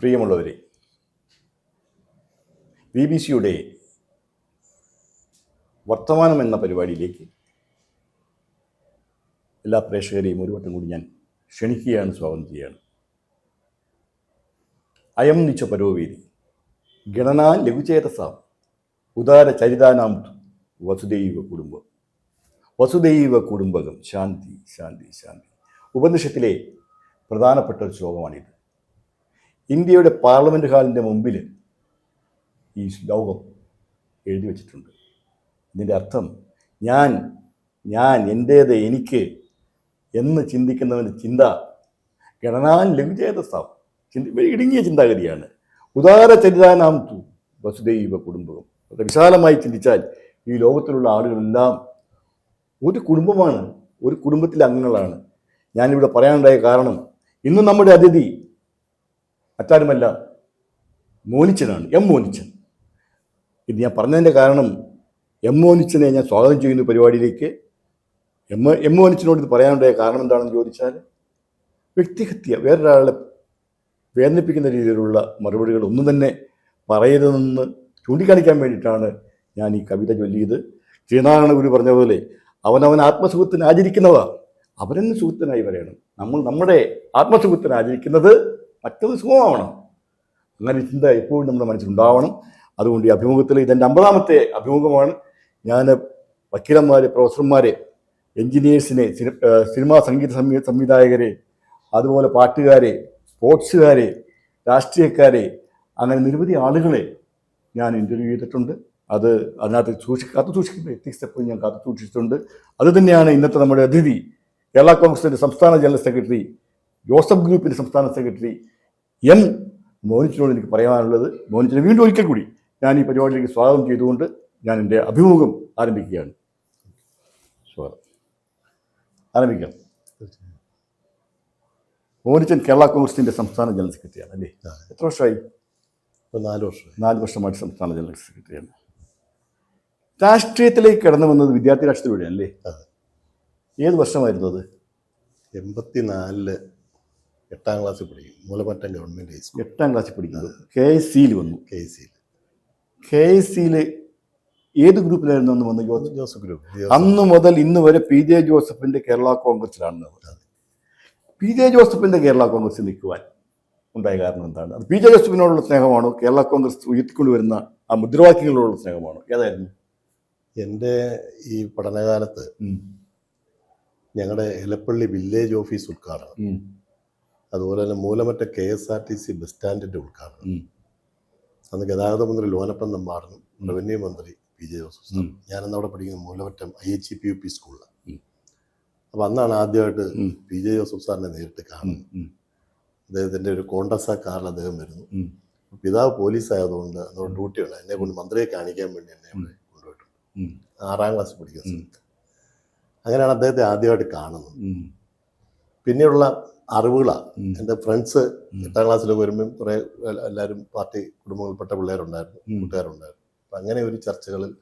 പ്രിയമുള്ളവരെ B B സിയുടെ വർത്തമാനം എന്ന പരിപാടിയിലേക്ക് എല്ലാ പ്രേക്ഷകരെയും ഒരു വട്ടം കൂടി ഞാൻ ക്ഷണിക്കുകയാണ് സ്വാഗതം ചെയ്യുകയാണ്. അയം നിച്ച പരോവീതി ഗണനാ ലഘുചേതസാം ഉദാര ചരിതാനാം വസുദൈവ കുടുംബം. വസുദൈവ കുടുംബകം ശാന്തി ശാന്തി ശാന്തി. ഉപനിഷത്തിലെ പ്രധാനപ്പെട്ട ഒരു ശ്ലോകമാണിത്. ഇന്ത്യയുടെ പാർലമെന്റ് ഹാളിന്റെ മുമ്പിൽ ഈ ശ്ലോകം എഴുതി വച്ചിട്ടുണ്ട്. ഇതിന്റെ അർത്ഥം ഞാൻ ഞാൻ എന്റേത് എനിക്ക് എന്ന് ചിന്തിക്കുന്നവന്റെ ചിന്ത ഗണനാൻ ലഘുചേതസാം. ചിന്തി ഇടുങ്ങിയ ചിന്താഗതിയാണ്. ഉദാര ചരിതാനാം തു വസുദൈവ കുടുംബം വിശാലമായി ചിന്തിച്ചാൽ ഈ ലോകത്തിലുള്ള ആളുകളെല്ലാം ഒരു കുടുംബമാണ് ഒരു കുടുംബത്തിലെ അംഗങ്ങളാണ്. ഞാനിവിടെ പറയാനുണ്ടായ കാരണം ഇന്ന് നമ്മുടെ അതിഥി മറ്റാരുമല്ല മോനിച്ചനാണ് എം മോനിച്ചൻ. ഇത് ഞാൻ പറഞ്ഞതിന്റെ കാരണം എം മോനിച്ചനെ ഞാൻ സ്വാഗതം ചെയ്യുന്ന പരിപാടിയിലേക്ക് എം എം മോനിച്ചനോട് ഇത് പറയാനുണ്ടായ കാരണം എന്താണെന്ന് ചോദിച്ചാൽ വ്യക്തിഹത്യ വേറൊരാളെ വേദനിപ്പിക്കുന്ന രീതിയിലുള്ള മറുപടികൾ ഒന്നും തന്നെ പറയരുതെന്ന് ചൂണ്ടിക്കാണിക്കാൻ വേണ്ടിയിട്ടാണ് ഞാൻ ഈ കവിത ചൊല്ലിയത്. ശ്രീനാരായണ ഗുരു പറഞ്ഞ പോലെ അവനവൻ ആത്മസുഖത്തിന് ആചരിക്കുന്നവ അവനെന്ന് സുഖത്തിനായി പറയണം നമ്മൾ നമ്മുടെ ആത്മസുഖത്തിന് ആചരിക്കുന്നത് മറ്റൊരു സുഖമാവണം. അങ്ങനെ ചിന്ത എപ്പോഴും നമ്മുടെ മനസ്സിലുണ്ടാവണം. അതുകൊണ്ട് ഈ അഭിമുഖത്തിൽ ഇതെന്റെ അമ്പതാമത്തെ അഭിമുഖമാണ്. ഞാൻ വക്കീലന്മാരെ പ്രൊഫസർമാരെ എൻജിനീയേഴ്സിനെ സിനി- സിനിമാ സംഗീത സംവി- സംവിധായകരെ അതുപോലെ പാട്ടുകാരെ സ്പോർട്സുകാരെ രാഷ്ട്രീയക്കാരെ അങ്ങനെ നിരവധി ആളുകളെ ഞാൻ ഇന്റർവ്യൂ ചെയ്തിട്ടുണ്ട്. അത് അതിനകത്ത് സൂക്ഷി കാത്തു സൂക്ഷിക്കുന്ന എത്തിക്സ് എപ്പോഴും ഞാൻ കാത്തു സൂക്ഷിച്ചിട്ടുണ്ട്. അത് തന്നെയാണ് ഇന്നത്തെ നമ്മുടെ അതിഥി കേരള കോൺഗ്രസിന്റെ സംസ്ഥാന ജനറൽ സെക്രട്ടറി ജോസഫ് ഗ്രൂപ്പിന്റെ സംസ്ഥാന സെക്രട്ടറി എം മോനിച്ചിനോട് എനിക്ക് പറയാനുള്ളത് മോനിച്ചിനെ വീണ്ടും ഒരിക്കൽ കൂടി ഞാൻ ഈ പരിപാടിയിലേക്ക് സ്വാഗതം ചെയ്തുകൊണ്ട് ഞാൻ എന്റെ അഭിമുഖം ആരംഭിക്കുകയാണ്. സ്വാഗതം. ആരംഭിക്കാം. മോനിച്ചൻ കേരള കോൺഗ്രസിന്റെ സംസ്ഥാന ജനറൽ സെക്രട്ടറിയാണ് അല്ലേ. എത്ര വർഷമായി? നാല് വർഷം നാല് വർഷമായിട്ട് സംസ്ഥാന ജനറൽ സെക്രട്ടറിയാണ്. രാഷ്ട്രീയത്തിലേക്ക് കടന്നു വന്നത് വിദ്യാർത്ഥി രാഷ്ട്രീയത്തിലൂടെയാണ് അല്ലേ. ഏത് വർഷമായിരുന്നു അത്? എൺപത്തി നാലിൽ എട്ടാം ക്ലാസ്സിൽ പഠിക്കും. മൂലമറ്റം ഗവൺമെന്റ് ഹൈസ്കൂൾ എട്ടാം ക്ലാസ്സിൽ പഠിക്കുന്നത് കെ എസ് സിയിൽ വന്നു. കെ എസ് സിയിൽ കെ എസ് സിയിൽ ഏത് ഗ്രൂപ്പിലായിരുന്നു അന്ന് വന്ന് ജോസഫ് ജോസഫ് ഗ്രൂപ്പ്. അന്ന് മുതൽ ഇന്ന് വരെ പി ജെ ജോസഫിന്റെ കേരള കോൺഗ്രസിലാണ് പി ജെ ജോസഫിന്റെ കേരള കോൺഗ്രസ്സിൽ നിൽക്കുവാൻ ഉണ്ടായ കാരണം എന്താണ്? അത് പി ജെ ജോസഫിനോടുള്ള സ്നേഹമാണോ? കേരള കോൺഗ്രസ് ഉയർത്തിക്കൊണ്ടുവരുന്ന ആ മുദ്രാവാക്യങ്ങളോടുള്ള സ്നേഹമാണോ? ഏതായിരുന്നു? എന്റെ ഈ പഠനകാലത്ത് ഞങ്ങളുടെ എലപ്പള്ളി വില്ലേജ് ഓഫീസ് ഉദ്ഘാടനം. അതുപോലെ തന്നെ Moolamattom K S R T C bus സ്റ്റാൻഡിന്റെ ഉദ്ഘാടനം. അന്ന് ഗതാഗത മന്ത്രി ലോനപ്പൻ നമ്മാറിനും റവന്യൂ മന്ത്രി പി ജെ ജോസഫ്. ഞാനന്ന് അവിടെ പഠിക്കുന്ന Moolamattom I H P U P സ്കൂളിലാണ് അപ്പൊ അന്നാണ് ആദ്യമായിട്ട്. പി ജെ ജോസഫ് സാറിനെ നേരിട്ട് കാണുന്നത്. അദ്ദേഹത്തിന്റെ അദ്ദേഹത്തിന്റെ ഒരു കോണ്ടസ കാറിൽ അദ്ദേഹം വരുന്നു. പിതാവ് പോലീസ് ആയതുകൊണ്ട് അന്നോട് ഡ്യൂട്ടി ഉണ്ട് എന്നെ കൊണ്ട് മന്ത്രിയെ കാണിക്കാൻ വേണ്ടി എന്നെ കൊണ്ടുപോയിട്ടുണ്ട്. ആറാം ക്ലാസ് പഠിക്കുന്ന. സമയത്ത്. അങ്ങനെയാണ് അദ്ദേഹത്തെ ആദ്യമായിട്ട് കാണുന്നത്. പിന്നെയുള്ള അറിവുകളാണ്. എന്റെ ഫ്രണ്ട്സ്. എട്ടാം ക്ലാസ്സിലൊക്കെ വരുമ്പം കുറേ എല്ല- എല്ലാവരും പാർട്ടി കുടുംബങ്ങളിൽപ്പെട്ട പിള്ളേരുണ്ടായിരുന്നു. കൂട്ടുകാരുണ്ടായിരുന്നു. അപ്പം അങ്ങനെ ഒരു ചർച്ചകളിൽ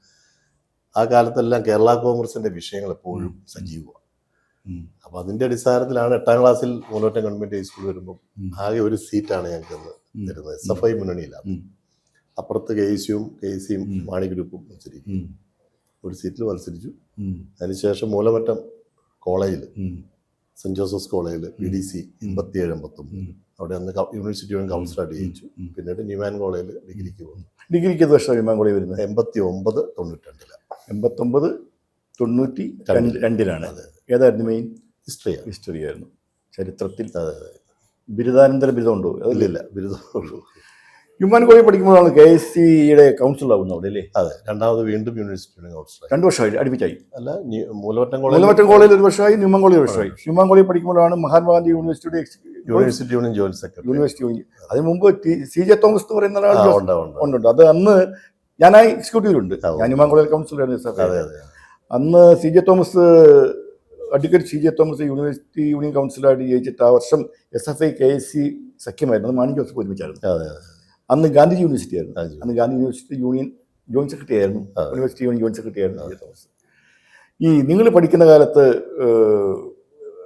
ആ കാലത്തെല്ലാം കേരള കോൺഗ്രസിന്റെ വിഷയങ്ങൾ എപ്പോഴും സജീവമാണ് അപ്പൊ അതിന്റെ അതിന്റെ അടിസ്ഥാനത്തിലാണ് എട്ടാം ക്ലാസ്സിൽ മൂലോട്ടം ഗവൺമെന്റ് ഹൈസ്കൂൾ വരുമ്പോൾ ആകെ ഒരു സീറ്റാണ് ഞങ്ങൾക്ക് തരുന്നത്. എസ് എഫ് ഐ മുന്നണിയിലാണ്. അപ്പുറത്ത് കെ സിയും കെ സിയും മാണി ഗ്രൂപ്പും മത്സരിക്കും. ഒരു സീറ്റിൽ മത്സരിച്ചു. അതിനുശേഷം മൂലമറ്റം കോളേജിൽ ഉം. സെന്റ് ജോസഫ്സ് കോളേജിൽ പി ഡി സി എൺപത്തിയേഴ് എൺപത്തൊമ്പത്. അവിടെ അന്ന് യൂണിവേഴ്സിറ്റി കൗൺസിലർ കൗൺസിലായിട്ട് ജയിച്ചു. പിന്നീട് ന്യൂമാൻ കോളേജിൽ ഡിഗ്രിക്ക് പോകുന്നു. ഡിഗ്രിക്ക് ഏത് വർഷം കോളേജ് വരുന്നത്? എൺപത്തി ഒമ്പത് തൊണ്ണൂറ്റിരണ്ടിൽ. എൺപത്തൊമ്പത് തൊണ്ണൂറ്റി രണ്ട് രണ്ടിലാണ്. അതെ. ഏതായിരുന്നു മെയിൻ ഹിസ്റ്ററിയ ഹിസ്റ്ററി ആയിരുന്നു. ചരിത്രത്തിൽ അതെ അതെ. ബിരുദാനന്തര ബിരുദമുണ്ടോ അതില്ല ഇല്ലില്ല ബിരുദമുള്ളൂ ഹ്യൂമാൻ കോളേജ് പഠിക്കുമ്പോഴാണ് കെ എസ് സിയുടെ കൗൺസിൽ ആവുന്നത് അവിടെ അല്ലേ? അതെ രണ്ടാമത് വീണ്ടും യൂണിവേഴ്സിറ്റി കൗൺസിലായി രണ്ടു വർഷമായി അടുപ്പിച്ചായി അല്ല മൂലവറ്റം കോളേജ് മൂലവറ്റം കോളേജിൽ ഒരു വർഷമായി ന്യൂമൻ കോളേജ് ഒരു വർഷമായി ഹ്യൂമാൻ കോളേജ് പഠിക്കുമ്പോഴാണ് മഹാത്മാഗാന്ധി യൂണിവേഴ്സിറ്റിയുടെ university union joint secretary. University union. അതിന് മുമ്പ് സി ജെ തോമസ് എന്ന് പറയുന്ന ഒരാൾ ഉണ്ട് ഉണ്ട്. അത് അന്ന് ഞാൻ ആ എക്സിക്യൂട്ടീവിലുണ്ട് ഞാൻ ന്യൂമാൻ കോളേജ് കൗൺസിലായിരുന്നു സാർ അതെ അതെ. അന്ന് C J Thomas advocate C J Thomas university union കൗൺസിലായിട്ട് ജയിച്ചിട്ട് ആ വർഷം S F I K S C സഖ്യമായിരുന്നു. അത് മാണി ജോസഫ് ഒരുമിച്ചായിരുന്നു. അതെ അതെ. അന്ന് ഗാന്ധി യൂണിവേഴ്സിറ്റി ആയിരുന്നു. അന്ന് Gandhi university union joint secretary ആയിരുന്നു. യൂണിവേഴ്സിറ്റി യൂണിയൻ ജോയിന്റ് സെക്രട്ടറി ആയിരുന്നു തോമസ്. ഈ നിങ്ങൾ പഠിക്കുന്ന കാലത്ത്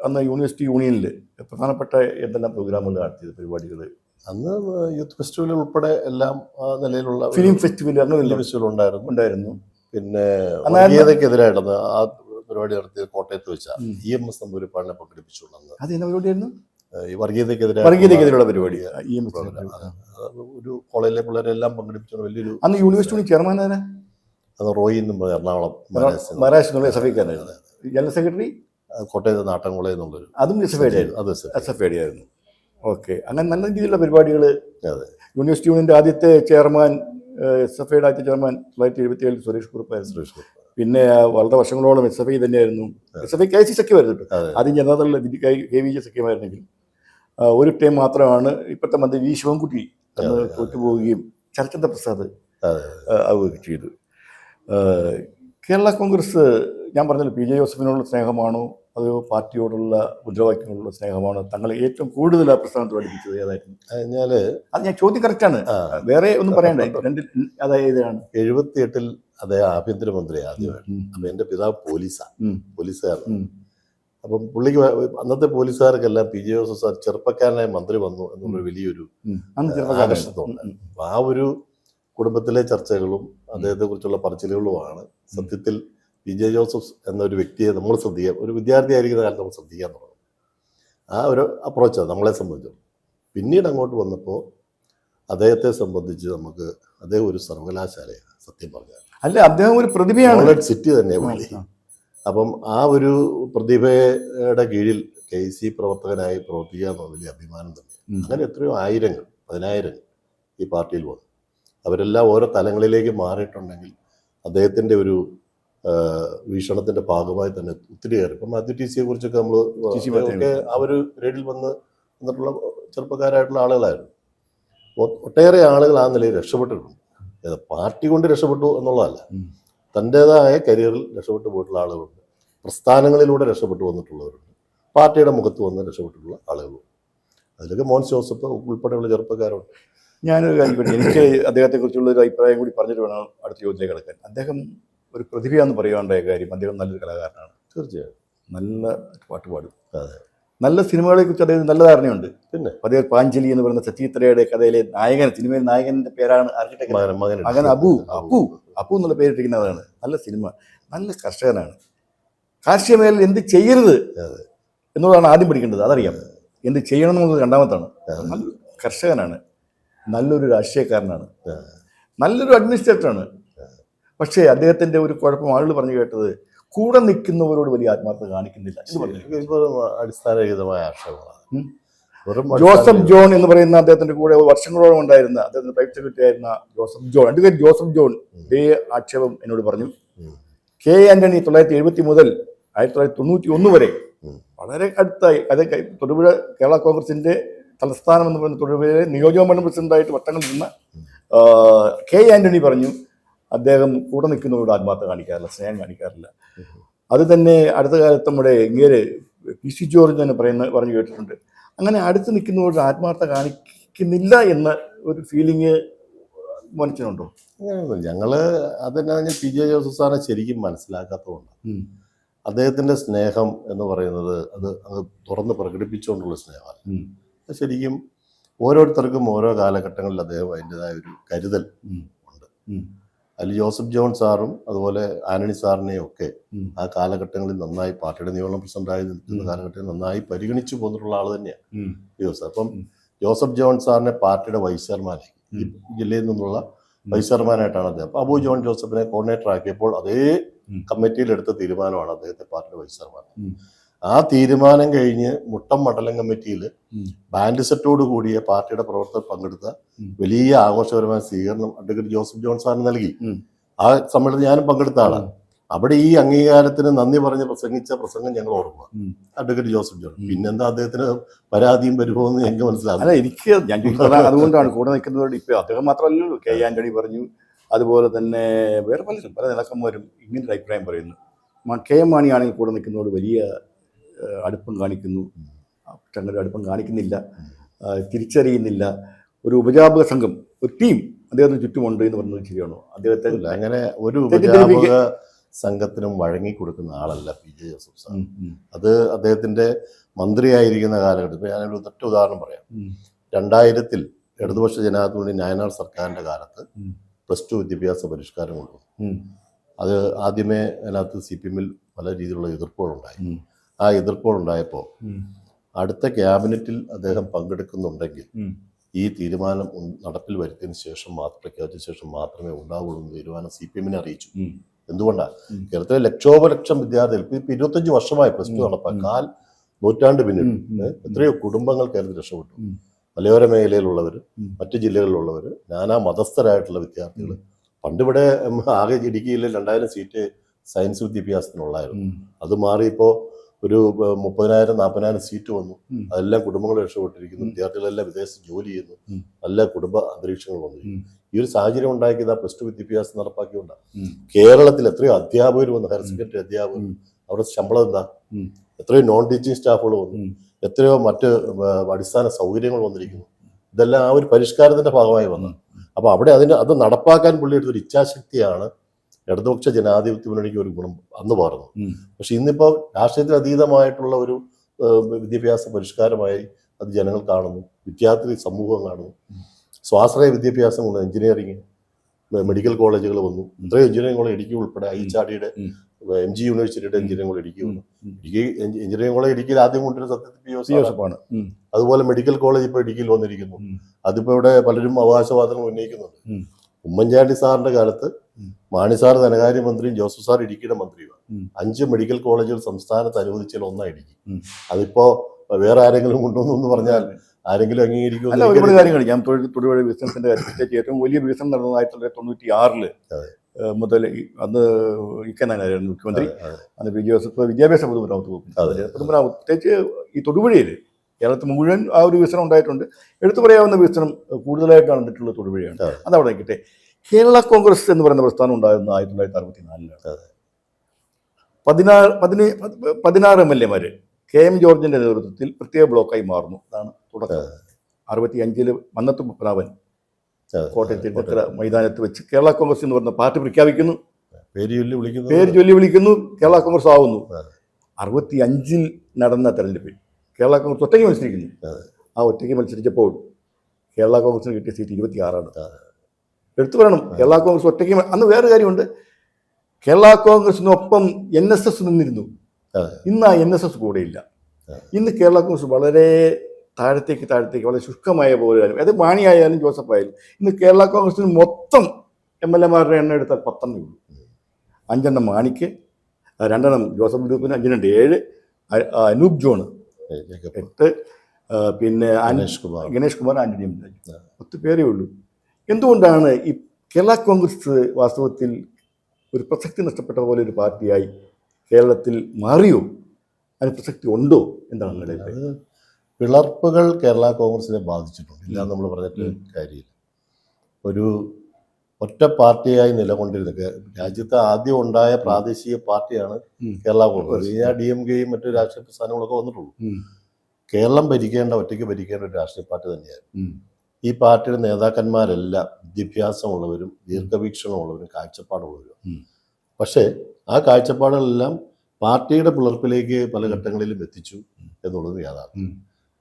അന്ന് യൂണിവേഴ്സിറ്റി യൂണിയനിൽ പ്രധാനപ്പെട്ട എന്തെല്ലാം പ്രോഗ്രാമുകൾ നടത്തിയത് പരിപാടികൾ അന്ന് യൂത്ത് ഫെസ്റ്റിവൽ ഉൾപ്പെടെ എല്ലാം ആ നിലയിലുള്ള ഫിലിം ഫെസ്റ്റിവൽ ഫിലിം ഫെസ്റ്റിവൽ ഉണ്ടായിരുന്നു. ഉണ്ടായിരുന്നു. പിന്നെ വർഗീയതയ്ക്കെതിരായിട്ടത് ആ പരിപാടി നടത്തിയത് കോട്ടയത്ത് വെച്ചാൽ. ഇ എം എസ് നമ്പൂരിപ്പാടിനെ പ്രകടിപ്പിച്ചുള്ളത് അത് എന്നാ പരിപാടിയായിരുന്നു ഈ വർഗീയതയ്ക്കെതിരെ വർഗീയതയ്ക്കെതിരെയുള്ള പരിപാടി. ഈ ഒരു കോളേജിലെ പിള്ളേരെല്ലാം പങ്കെടുപ്പിച്ചുള്ള വലിയൊരു അന്ന് യൂണിവേഴ്സിറ്റി ചെയർമാൻ ആരാ? അത് റോയി എന്നും പറഞ്ഞ എറണാകുളം മഹാരാഷ്ട്ര എന്നുള്ള എസ് എഫ് ഐക്കാരായിരുന്നു ജനറൽ സെക്രട്ടറി? കോട്ടയത്ത് നാട്ടൻകുള എന്നുള്ളൊരു അതും എസ് എഫ് ഐ ആയിരുന്നു. അത് എസ് എഫ് ഐ ആയിരുന്നു. ഓക്കെ. അങ്ങനെ നല്ല രീതിയിലുള്ള പരിപാടികൾ അതെ. യൂണിവേഴ്സിറ്റി യൂണിയന്റെ ആദ്യത്തെ ചെയർമാൻ എസ് എഫ് ഐയുടെ ആദ്യത്തെ ചെയർമാൻ തൊള്ളായിരത്തി എഴുപത്തി ഏഴിൽ സുരേഷ് കുറുപ്പായിരുന്നു. സുരേഷ്. പിന്നെ വളരെ വർഷങ്ങളോളം എസ് എഫ് ഐ തന്നെയായിരുന്നു. S F I K C സഖ്യമായിരുന്നു. ആദ്യം ജനതാദളിലെ കെ വി ജെ സഖ്യമായിരുന്നെങ്കിൽ. ഒരു ടൈം മാത്രമാണ് ഇപ്പോഴത്തെ മന്ത്രി വി ശിവൻകുട്ടി അന്ന് തോറ്റുപോവുകയും ചരചന്ദ്ര പ്രസാദ് ആവുകയൊക്കെ ചെയ്തു. കേരള കോൺഗ്രസ് ഞാൻ പറഞ്ഞല്ലോ പി ജെ ജോസഫിനോടുള്ള സ്നേഹമാണോ? അതോ പാർട്ടിയോടുള്ള മുദ്രാവാക്യങ്ങളുള്ള സ്നേഹമാണോ? തങ്ങളെ ഏറ്റവും കൂടുതൽ ആ പ്രസ്ഥാനത്ത് പഠിപ്പിച്ചത് ഏതായിരുന്നു? ഞാൻ അത് ഞാൻ ചോദ്യം കറക്റ്റാണ് വേറെ ഒന്നും പറയണ്ട. രണ്ട് അതായത് എഴുപത്തി എഴുപത്തിയെട്ടിൽ അദ്ദേഹം ആഭ്യന്തരമന്ത്രി ആദ്യമായിട്ട് അപ്പം എന്റെ പിതാവ് പോലീസാണ് പോലീസുകാരൻ അപ്പം പുള്ളിക്ക് അന്നത്തെ പോലീസുകാർക്കെല്ലാം പി ജെ ജോസഫ് സാർ ചെറുപ്പക്കാരനായ മന്ത്രി വന്നു എന്നുള്ളൊരു വലിയൊരു ആകർഷണത്തോണ്ട് ആ ഒരു കുടുംബത്തിലെ ചർച്ചകളും അദ്ദേഹത്തെ കുറിച്ചുള്ള പറച്ചിലുകളുമാണ്. സത്യത്തിൽ പി ജെ ജോസഫ് എന്നൊരു വ്യക്തിയെ നമ്മൾ ശ്രദ്ധിക്കുക ഒരു വിദ്യാർത്ഥി ആയിരിക്കുന്ന കാലത്ത് നമ്മൾ ശ്രദ്ധിക്കാൻ തുടങ്ങും. ആ ഒരു അപ്രോച്ചാണ് നമ്മളെ സംബന്ധിച്ചു പിന്നീട് അങ്ങോട്ട് വന്നപ്പോൾ അദ്ദേഹത്തെ സംബന്ധിച്ച് നമുക്ക് അദ്ദേഹം ഒരു സർവകലാശാലയാണ് സത്യം പറഞ്ഞാൽ. അല്ല അദ്ദേഹം ഒരു പ്രതിഭയാണ്. സിറ്റി തന്നെ പുള്ളി. അപ്പം ആ ഒരു പ്രതിഭയുടെ കീഴിൽ കെ സി പ്രവർത്തകനായി പ്രവർത്തിക്കുക എന്ന വലിയ അഭിമാനം തന്നെ. അങ്ങനെ എത്രയോ ആയിരങ്ങൾ പതിനായിരങ്ങൾ ഈ പാർട്ടിയിൽ വന്നു. അവരെല്ലാം ഓരോ തലങ്ങളിലേക്ക് മാറിയിട്ടുണ്ടെങ്കിൽ അദ്ദേഹത്തിന്റെ ഒരു വീക്ഷണത്തിന്റെ വീക്ഷണത്തിന്റെ ഭാഗമായി തന്നെ ഒത്തിരിയേറെ ഇപ്പം മാത്യു ടി സിയെ കുറിച്ചൊക്കെ നമ്മൾ. ഒക്കെ ആ ഒരു ഗ്രേഡിൽ വന്ന് വന്നിട്ടുള്ള ചെറുപ്പക്കാരായിട്ടുള്ള ആളുകളായിരുന്നു. ഒട്ടേറെ ആളുകൾ ആ നിലയിൽ രക്ഷപ്പെട്ടിട്ടുണ്ട്. പാർട്ടി കൊണ്ട് രക്ഷപ്പെട്ടു എന്നുള്ളതല്ല. തന്റെതായ കരിയറിൽ രക്ഷപ്പെട്ടു പോയിട്ടുള്ള ആളുകളുണ്ട്. പ്രസ്ഥാനങ്ങളിലൂടെ രക്ഷപ്പെട്ടു വന്നിട്ടുള്ളവരുണ്ട്. പാർട്ടിയുടെ മുഖത്ത് വന്ന് രക്ഷപ്പെട്ടിട്ടുള്ള ആളുകളുണ്ട്. അതിലൊക്കെ മോൻസ് ജോസഫ് ഉൾപ്പെടെയുള്ള ചെറുപ്പക്കാരുണ്ട്. ഞാനൊരു കാര്യം എനിക്ക് അദ്ദേഹത്തെ കുറിച്ചുള്ള ഒരു അഭിപ്രായം കൂടി പറഞ്ഞിട്ട് വേണം അടുത്ത ചോദ്യത്തിലേക്ക് കിടക്കാൻ. അദ്ദേഹം ഒരു പ്രതിഭയാന്ന് പറയാണ്ടായ കാര്യം അദ്ദേഹം നല്ലൊരു കലാകാരനാണ്. തീർച്ചയായും. നല്ല പാട്ട് പാടും. അതെ. നല്ല സിനിമകളെ കുറിച്ച് അദ്ദേഹം നല്ല ധാരണയുണ്ട്. പിന്നെ? അദ്ദേഹം പാഞ്ചലി എന്ന് പറയുന്ന സച്ചിത്രയുടെ കഥയിലെ നായകൻ സിനിമയിലെ നായകന്റെ പേരാണ് ആർക്കിടെക്ട് മകൻ അബു അബു. അപ്പു എന്നുള്ള എന്നുള്ള പേരിട്ടിരിക്കുന്നതാണ് നല്ല സിനിമ നല്ല കർഷകനാണ്. കാർഷിക മേഖലയിൽ എന്ത് ചെയ്യരുത്. എന്നുള്ളതാണ് ആദ്യം പഠിക്കേണ്ടത്. അതറിയാം. എന്ത് ചെയ്യണം എന്നുള്ളത് രണ്ടാമത്താണ്. നല്ല കർഷകനാണ്. നല്ലൊരു രാഷ്ട്രീയക്കാരനാണ്. നല്ലൊരു അഡ്മിനിസ്ട്രേറ്ററാണ്. പക്ഷേ അദ്ദേഹത്തിന്റെ ഒരു കുഴപ്പം ആളുകൾ പറഞ്ഞു കേട്ടത് കൂടെ നിൽക്കുന്നവരോട് വലിയ ആത്മാർത്ഥത കാണിക്കുന്നില്ല അടിസ്ഥാനരഹിതമായ. വെറും ജോസഫ് ജോൺ എന്ന് പറയുന്ന അദ്ദേഹത്തിന്റെ കൂടെ വർഷങ്ങളോളം ഉണ്ടായിരുന്ന അദ്ദേഹത്തിന്റെ പ്രൈവറ്റ് സെക്രട്ടറി ആയിരുന്ന ജോസഫ് ജോൺ. പേര് ജോസഫ് ജോൺ ഇതേ ആക്ഷേപം എന്നോട് പറഞ്ഞു. കെ ആന്റണി തൊള്ളായിരത്തി എഴുപത്തി മുതൽ ആയിരത്തി തൊള്ളായിരത്തി തൊണ്ണൂറ്റി ഒന്ന് വരെ വളരെ അടുത്തായി അത് തൊടുപുഴ കേരള കോൺഗ്രസിന്റെ തലസ്ഥാനം എന്ന് പറയുന്ന തൊടുപുഴയിലെ നിയോജക മണ്ഡലം പ്രസിഡന്റായിട്ട് വട്ടങ്ങൾ നിന്ന കെ ആന്റണി പറഞ്ഞു അദ്ദേഹം കൂടെ നിൽക്കുന്നവരോട് ആത്മാർത്ഥ കാണിക്കാറില്ല സ്നേഹം കാണിക്കാറില്ല. അത് തന്നെ അടുത്ത കാലത്ത് നമ്മുടെ ഇങ്ങേര് പി സി ജോർജ് തന്നെ പറയുന്ന പറഞ്ഞു കേട്ടിട്ടുണ്ട്. അങ്ങനെ അടുത്ത് നിൽക്കുന്നവർ ആത്മാർത്ഥ കാണിക്കുന്നില്ല എന്ന ഒരു ഫീലിംഗ് മനസ്സിനുണ്ടോ ഞങ്ങൾ ഞങ്ങൾ അതെന്നാ പറഞ്ഞാൽ പി ജെ ജോസഫ് സാറിനെ ശരിക്കും മനസ്സിലാക്കാത്തതുകൊണ്ട് അദ്ദേഹത്തിന്റെ സ്നേഹം എന്ന് പറയുന്നത് അത് അത് തുറന്ന് പ്രകടിപ്പിച്ചുകൊണ്ടുള്ള സ്നേഹമാണ് ശരിക്കും ഓരോരുത്തർക്കും ഓരോ കാലഘട്ടങ്ങളിൽ അദ്ദേഹം അതിന്റെതായ ഒരു കരുതൽ ഉണ്ട്. അതിൽ ജോസഫ് ജോൺ സാറും അതുപോലെ ആന്റണി സാറിനെയും ഒക്കെ ആ കാലഘട്ടങ്ങളിൽ നന്നായി പാർട്ടിയുടെ നിയമനം പ്രസിഡന്റായി നിൽക്കുന്ന ഉം. കാലഘട്ടത്തിൽ നന്നായി പരിഗണിച്ചു പോന്നിട്ടുള്ള ആൾ തന്നെയാണ്. ജോസഫ് അപ്പം ജോസഫ് ജോൺ സാറിനെ പാർട്ടിയുടെ വൈസ് ചെയർമാനായി. ജില്ലയിൽ നിന്നുള്ള വൈസ് ചെയർമാനായിട്ടാണ് അദ്ദേഹം. അപ്പോൾ അബു ജോൺ ജോസഫിനെ കോർഡിനേറ്റർ ആക്കിയപ്പോൾ അതേ കമ്മിറ്റിയിൽ എടുത്ത തീരുമാനമാണ് അദ്ദേഹത്തെ പാർട്ടിയുടെ വൈസ് ചെയർമാൻ. ആ തീരുമാനം കഴിഞ്ഞ് മുട്ടം മണ്ഡലം കമ്മിറ്റിയിൽ. ബാൻഡ് സെറ്റോട് കൂടിയ പാർട്ടിയുടെ പ്രവർത്തകർ പങ്കെടുത്ത വലിയ ആഘോഷപരമായ സ്വീകരണം അഡ്വക്കേറ്റ് ജോസഫ് ജോൺ സാറിന് നൽകി. ആ സമ്മേളനത്തിൽ ഞാനും പങ്കെടുത്ത ആളാണ്. അവിടെ ഈ അംഗീകാരത്തിന് നന്ദി പറഞ്ഞ് പ്രസംഗിച്ച പ്രസംഗം ഞങ്ങൾ ഓർക്കുക. അഡ്വക്കേറ്റ് ജോസഫ് ജോൺ. പിന്നെന്താ അദ്ദേഹത്തിന് പരാതിയും വരുമോന്ന് ഞങ്ങൾക്ക് മനസ്സിലാകും എനിക്ക് ഞാൻ അതുകൊണ്ടാണ്. കൂടെ നിൽക്കുന്നവരോട് ഇപ്പൊ അദ്ദേഹം മാത്രമല്ലല്ലോ. കെ ആന്റണി പറഞ്ഞു. അതുപോലെ തന്നെ വേറെ പലരും പല നിലക്കന്മാരും ഇങ്ങനെ ഒരു അഭിപ്രായം പറയുന്നു. കെ എം മാണിയാണെങ്കിൽ കൂടെ നിൽക്കുന്നതോട് വലിയ അടുപ്പം കാണിക്കുന്നു. തങ്ങളുടെ അടുപ്പം കാണിക്കുന്നില്ല. തിരിച്ചറിയുന്നില്ല. ഒരു ഉപജാപക സംഘം ഒരു ടീം അദ്ദേഹത്തിന് ചുറ്റുമുണ്ട് എന്ന് പറഞ്ഞത് ശരിയാണോ? അദ്ദേഹത്തെ അങ്ങനെ ഒരു ഉപജാപക സംഘത്തിനും വഴങ്ങി കൊടുക്കുന്ന ആളല്ല പി ജെ ജോസഫ് സാർ അത് അദ്ദേഹത്തിന്റെ മന്ത്രിയായിരിക്കുന്ന കാലഘട്ടത്തിൽ ഞാനൊരു ഒറ്റ ഉദാഹരണം പറയാം. രണ്ടായിരത്തിൽ ഇടതുപക്ഷ ജനാധിപത്യ നയനാർ സർക്കാരിന്റെ കാലത്ത് പ്ലസ് ടു വിദ്യാഭ്യാസ പരിഷ്കാരം കൊണ്ടുവന്നു അത് ആദ്യമേ അതിനകത്ത് സി പി എമ്മിൽ പല രീതിയിലുള്ള എതിർപ്പുകളുണ്ടായി. ആ എതിർപ്പുകളുണ്ടായപ്പോൾ അടുത്ത ക്യാബിനറ്റിൽ അദ്ദേഹം പങ്കെടുക്കുന്നുണ്ടെങ്കിൽ ഈ തീരുമാനം നടപ്പിൽ വരുത്തിയതിനു ശേഷം മാത്രം പ്രഖ്യാപിച്ച ശേഷം മാത്രമേ ഉണ്ടാവുള്ളൂ എന്ന് തീരുമാനം സി പി എമ്മിനെ അറിയിച്ചു. എന്തുകൊണ്ടാണ്. കേരളത്തിലെ ലക്ഷോപലക്ഷം വിദ്യാർത്ഥികൾ ഇപ്പൊ ഇരുപത്തഞ്ച് വർഷമായി പ്ലസ് ടു നടപ്പാൽ കാൽ നൂറ്റാണ്ട് പിന്നിട്ടു. എത്രയോ കുടുംബങ്ങൾ കേരളത്തിൽ രക്ഷപ്പെട്ടു. മലയോര മേഖലയിലുള്ളവർ. മറ്റു ജില്ലകളിലുള്ളവർ നാനാ മതസ്ഥരായിട്ടുള്ള വിദ്യാർത്ഥികൾ പണ്ടിവിടെ ആകെ ഇടുക്കിയിൽ രണ്ടായിരം സീറ്റ് സയൻസ് വിദ്യാഭ്യാസത്തിനുള്ളായിരുന്നു. അത് മാറി ഇപ്പോൾ ഒരു മുപ്പതിനായിരം നാൽപ്പതിനായിരം സീറ്റ് വന്നു. അതെല്ലാം കുടുംബങ്ങൾ രക്ഷപ്പെട്ടിരിക്കുന്നു. വിദ്യാർത്ഥികളെല്ലാം വിദേശത്ത് ജോലി ചെയ്യുന്നു. നല്ല കുടുംബ അന്തരീക്ഷങ്ങൾ വന്നു. ഈ ഒരു സാഹചര്യം ഉണ്ടാക്കിയത് ആ പ്ലസ് ടു വിദ്യാഭ്യാസം നടപ്പാക്കിയുണ്ടാണ് കേരളത്തിൽ എത്രയോ അധ്യാപകർ വന്നു ഹയർ സെക്കൻഡറി അധ്യാപകർ. അവരുടെ ശമ്പളം എന്താ. എത്രയോ നോൺ ടീച്ചിങ് സ്റ്റാഫുകൾ വന്നു. എത്രയോ മറ്റ് അടിസ്ഥാന സൗകര്യങ്ങൾ വന്നിരിക്കുന്നു. ഇതെല്ലാം ആ ഒരു പരിഷ്കാരത്തിന്റെ ഭാഗമായി വന്നു. അപ്പൊ അവിടെ അതിന് അത് നടപ്പാക്കാൻ പുള്ളിയെടുത്ത ഒരു ഇച്ഛാശക്തിയാണ് ഇടതുപക്ഷ ജനാധിപത്യ മുന്നണിക്ക് ഒരു ഗുണം അന്ന് പറഞ്ഞു പക്ഷെ ഇന്നിപ്പോ രാഷ്ട്രീയത്തിന് അതീതമായിട്ടുള്ള ഒരു വിദ്യാഭ്യാസ പരിഷ്കാരമായി അത് ജനങ്ങൾ കാണുന്നു. വിദ്യാർത്ഥി സമൂഹം കാണുന്നു. സ്വാശ്രയ വിദ്യാഭ്യാസം കൊണ്ട് എഞ്ചിനീയറിംഗ് മെഡിക്കൽ കോളേജുകൾ വന്നു. ഇത്രയും എഞ്ചിനീയറിംഗ് കോളേജ് ഇടുക്കി ഉൾപ്പെടെ ഐ ചാടിയുടെ ഉം. എം ജി യൂണിവേഴ്സിറ്റിയുടെ എഞ്ചിനീയറിംഗ് കോളേജ് ഇടുക്കി വന്നു. ഇടുക്കി എഞ്ചിനീയറിംഗ് കോളേജ് ഇടുക്കിയിൽ ആദ്യം കൊണ്ടുവരുന്ന സത്യത്തിൽ പി. ജോസഫാണ് അതുപോലെ മെഡിക്കൽ കോളേജ് ഇപ്പോൾ ഇടുക്കിയിൽ വന്നിരിക്കുന്നു. അതിപ്പോ ഇവിടെ പലരും അവകാശവാദങ്ങൾ ഉന്നയിക്കുന്നുണ്ട്. ഉമ്മൻചാണ്ടി സാറിന്റെ കാലത്ത്. മാണി സാർ ധനകാര്യമന്ത്രിയും ജോസഫ് സാർ ഇടുക്കിയുടെ മന്ത്രിയുമാണ്. അഞ്ച് മെഡിക്കൽ കോളേജുകൾ സംസ്ഥാനത്ത് അനുവദിച്ചാൽ ഒന്നാണ് ഇടുക്കി അതിപ്പോ വേറെ ആരെങ്കിലും കൊണ്ടുവന്നു എന്ന് പറഞ്ഞാൽ ആരെങ്കിലും അല്ല ഒരുപാട് അംഗീകരിക്കുമെന്ന് കാര്യങ്ങൾ ഞാൻ തൊഴിൽ തൊഴിൽ ബിസിനസിന്റെ കാര്യത്തിൽ ഏറ്റവും വലിയ വികസനം തൊള്ളായിരത്തി തൊണ്ണൂറ്റി ആറിൽ. മുതൽ അന്ന് ഇക്കനായിരുന്നു മുഖ്യമന്ത്രി. അന്ന് പി ജോസഫ് വിദ്യാഭ്യാസ പൊതുമരാമത്ത് വകുപ്പ്. പൊതുമരാമത്ത് പ്രത്യേകിച്ച് ഈ തൊടുപുഴയിൽ കേരളത്തിൽ മുഴുവൻ ആ ഒരു വികസനം ഉണ്ടായിട്ടുണ്ട്. എടുത്തു പറയാവുന്ന വികസനം കൂടുതലായിട്ട് നടന്നിട്ടുള്ള തൊടുപുഴയാണ്. അതെ. അതവിടെ നിൽക്കട്ടെ. കേരള കോൺഗ്രസ് എന്ന് പറയുന്ന പ്രസ്ഥാനം ഉണ്ടായിരുന്നു ആയിരത്തി തൊള്ളായിരത്തി അറുപത്തി നാലിലാണ്. പതിനാറ് പതിന പതിനാറ് എം എൽ എമാര് കെ എം ജോർജിന്റെ നേതൃത്വത്തിൽ പ്രത്യേക ബ്ലോക്കായി മാറുന്നു. അതാണ് തുടക്കം. അറുപത്തി അഞ്ചിൽ മന്നത്ത് പത്മനാഭൻ കോട്ടയത്തിൽ കോട്ടയത്ത് മൈതാനത്ത് വെച്ച് കേരള കോൺഗ്രസ് എന്ന് പറഞ്ഞ പാർട്ടി പ്രഖ്യാപിക്കുന്നു. പേര് ചൊല്ലി വിളിക്കുന്നു. പേര് ചൊല്ലി വിളിക്കുന്നു. കേരള കോൺഗ്രസ് ആവുന്നു. അറുപത്തി അഞ്ചിൽ നടന്ന തെരഞ്ഞെടുപ്പിൽ കേരള കോൺഗ്രസ് ഒറ്റയ്ക്ക് മത്സരിക്കുന്നു. ആ ഒറ്റയ്ക്ക് മത്സരിച്ചപ്പോൾ കേരള കോൺഗ്രസിന് കിട്ടിയ സീറ്റ് ഇരുപത്തി ആറാണ് അതെ. എടുത്തു പറയണം. കേരള കോൺഗ്രസ് ഒറ്റയ്ക്ക് അന്ന് വേറെ കാര്യമുണ്ട്. കേരള കോൺഗ്രസിനൊപ്പം എൻ എസ് എസ് നിന്നിരുന്നു. ഇന്ന് ആ എൻ എസ് എസ് കൂടെയില്ല ഇന്ന് കേരള കോൺഗ്രസ് വളരെ താഴത്തേക്ക് താഴത്തേക്ക് വളരെ ശുഷ്കമായ പോലെ അത് മാണിയായാലും ജോസഫ് ആയാലും ഇന്ന് കേരള കോൺഗ്രസിന് മൊത്തം എം എൽ എമാരുടെ എണ്ണം എടുത്താൽ പത്തെണ്ണേ ഉള്ളൂ. അഞ്ചെണ്ണം മാണിക്ക് രണ്ടെണ്ണം ജോസഫ് ഗ്രൂപ്പിന് അഞ്ചിനുണ്ട് ഏഴ് അനൂപ് ജോണ് എട്ട് പിന്നെ അനേഷ് ഗണേഷ് കുമാർ. ഗണേഷ് കുമാർ ആന്റണി പത്ത് പേരേ ഉള്ളൂ. എന്തുകൊണ്ടാണ് ഈ കേരള കോൺഗ്രസ് വാസ്തവത്തിൽ ഒരു പ്രസക്തി നഷ്ടപ്പെട്ട പോലെ ഒരു പാർട്ടിയായി കേരളത്തിൽ മാറിയോ? അതിന് പ്രസക്തി ഉണ്ടോ എന്താണ് നിങ്ങളുടെ പിളർപ്പുകൾ കേരള കോൺഗ്രസിനെ ബാധിച്ചിട്ടുണ്ട്. ഇല്ല നമ്മൾ പറഞ്ഞിട്ട്. കാര്യമില്ല. ഒരു ഒറ്റ പാർട്ടിയായി നിലകൊണ്ടിരുന്നത് രാജ്യത്തെ ആദ്യം ഉണ്ടായ പ്രാദേശിക പാർട്ടിയാണ് കേരള കോൺഗ്രസ്. കഴിഞ്ഞാൽ ഡി എം കെയും മറ്റു രാഷ്ട്രീയ പ്രസ്ഥാനങ്ങളൊക്കെ വന്നിട്ടുള്ളൂ. കേരളം ഭരിക്കേണ്ട ഒറ്റയ്ക്ക് ഭരിക്കേണ്ട ഒരു രാഷ്ട്രീയ പാർട്ടി തന്നെയായിരുന്നു. ഈ പാർട്ടിയുടെ നേതാക്കന്മാരെല്ലാം വിദ്യാഭ്യാസമുള്ളവരും ദീർഘവീക്ഷണമുള്ളവരും കാഴ്ചപ്പാടുള്ളവരും. പക്ഷേ ആ കാഴ്ചപ്പാടുകളെല്ലാം പാർട്ടിയുടെ പുലർപ്പിലേക്ക് പല ഘട്ടങ്ങളിലും എത്തിച്ചു എന്നുള്ളത് യാഥാർത്ഥ്യം.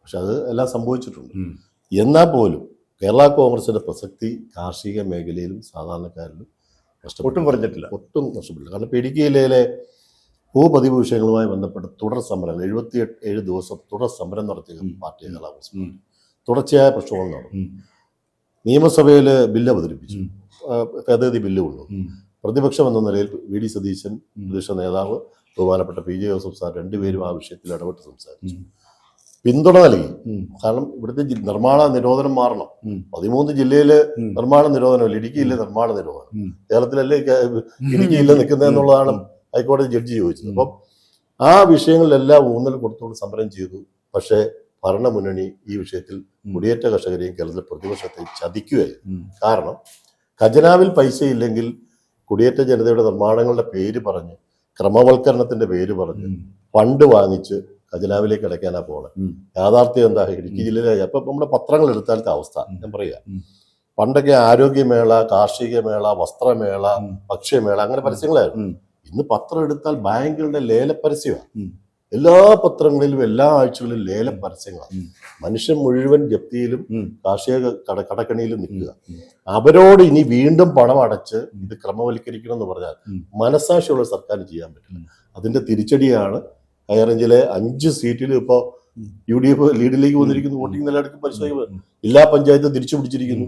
പക്ഷെ അത് എല്ലാം സംഭവിച്ചിട്ടുണ്ട്. എന്നാൽ പോലും കേരള കോൺഗ്രസിന്റെ പ്രസക്തി കാർഷിക മേഖലയിലും സാധാരണക്കാരിലും ഒട്ടും കുറഞ്ഞിട്ടില്ല. ഒട്ടും നഷ്ടപ്പെട്ടില്ല. കാരണം ഇപ്പം ഇടുക്കി ജില്ലയിലെ ഭൂപതിവ് വിഷയങ്ങളുമായി ബന്ധപ്പെട്ട് തുടർ സമരങ്ങൾ എഴുപത്തി ഏഴ് ദിവസം തുടർ സമരം നടത്തിയ. പാർട്ടി കേരള കോൺഗ്രസ്. തുടർച്ചയായ പ്രശ്നങ്ങൾ നടന്നു. നിയമസഭയിൽ ബില്ല് അവതരിപ്പിച്ചു. ഭേദഗതി ബില്ല് കൊണ്ടു പ്രതിപക്ഷം എന്ന നിലയിൽ വി ഡി സതീശൻ പ്രതിപക്ഷ നേതാവ് ബഹുമാനപ്പെട്ട പി ജെ ജോസഫ് സാർ രണ്ടുപേരും ആ വിഷയത്തിൽ ഇടപെട്ട് സംസാരിച്ചു. പിന്തുണ നൽകി. കാരണം ഇവിടുത്തെ നിർമ്മാണ നിരോധനം മാറണം. പതിമൂന്ന് ജില്ലയിൽ നിർമ്മാണ നിരോധനമില്ല ഇടുക്കിയിലെ നിർമ്മാണ നിരോധനം. കേരളത്തിലല്ലേ ഇടുക്കിയില്ല നിൽക്കുന്നതെന്നുള്ളതാണ് ഹൈക്കോടതി ജഡ്ജി ചോദിച്ചത്. അപ്പം ആ വിഷയങ്ങളിലെല്ലാം ഊന്നൽ കൊടുത്തുകൊണ്ട് സമരം ചെയ്തു. പക്ഷേ ഭരണമുന്നണി ഈ വിഷയത്തിൽ മുടിയേറ്റ കുടിയേറ്റ കർഷകരെയും കേരളത്തിലെ പ്രതിപക്ഷത്തെ ചതിക്കുകയായിരുന്നു. കാരണം ഖജനാവിൽ പൈസ ഇല്ലെങ്കിൽ കുടിയേറ്റ ജനതയുടെ നിർമ്മാണങ്ങളുടെ പേര് പറഞ്ഞ് ക്രമവൽക്കരണത്തിന്റെ പേര് പറഞ്ഞ്. ഫണ്ട് വാങ്ങിച്ച് ഖജനാവിലേക്ക് അടയ്ക്കാനാ പോണത് യാഥാർത്ഥ്യം എന്താ? ഇടുക്കി ജില്ലയിലെ അപ്പൊ നമ്മുടെ പത്രങ്ങൾ എടുത്താലത്തെ അവസ്ഥ. ഞാൻ പറയുക പണ്ടൊക്കെ ആരോഗ്യമേള കാർഷികമേള വസ്ത്രമേള ഉം. ഭക്ഷ്യമേള അങ്ങനെ പരസ്യങ്ങളായിരുന്നു. ഇന്ന് പത്രം എടുത്താൽ ബാങ്കുകളുടെ ലേല പരസ്യമാണ്. എല്ലാ പത്രങ്ങളിലും എല്ലാ ആഴ്ചകളിലും ലേല പരസ്യങ്ങളാണ്. മനുഷ്യൻ മുഴുവൻ ജപ്തിയിലും. കാർഷിക കട കടക്കണിയിലും നിൽക്കുക. അവരോട് ഇനി വീണ്ടും പണം അടച്ച് ഇത് ക്രമവൽക്കരിക്കണം എന്ന് പറഞ്ഞാൽ. മനസാക്ഷിയുള്ള സർക്കാർ ചെയ്യാൻ പറ്റില്ല. അതിന്റെ തിരിച്ചടിയാണ് ഹൈറേഞ്ചിലെ അഞ്ച് സീറ്റിൽ ഇപ്പോ. യു ഡി എഫ് ലീഡിലേക്ക് വന്നിരിക്കുന്നു. വോട്ടിംഗ് നിലനിൽക്കും പരിശോധിക്കുമ്പോൾ എല്ലാ പഞ്ചായത്തും തിരിച്ചു പിടിച്ചിരിക്കുന്നു.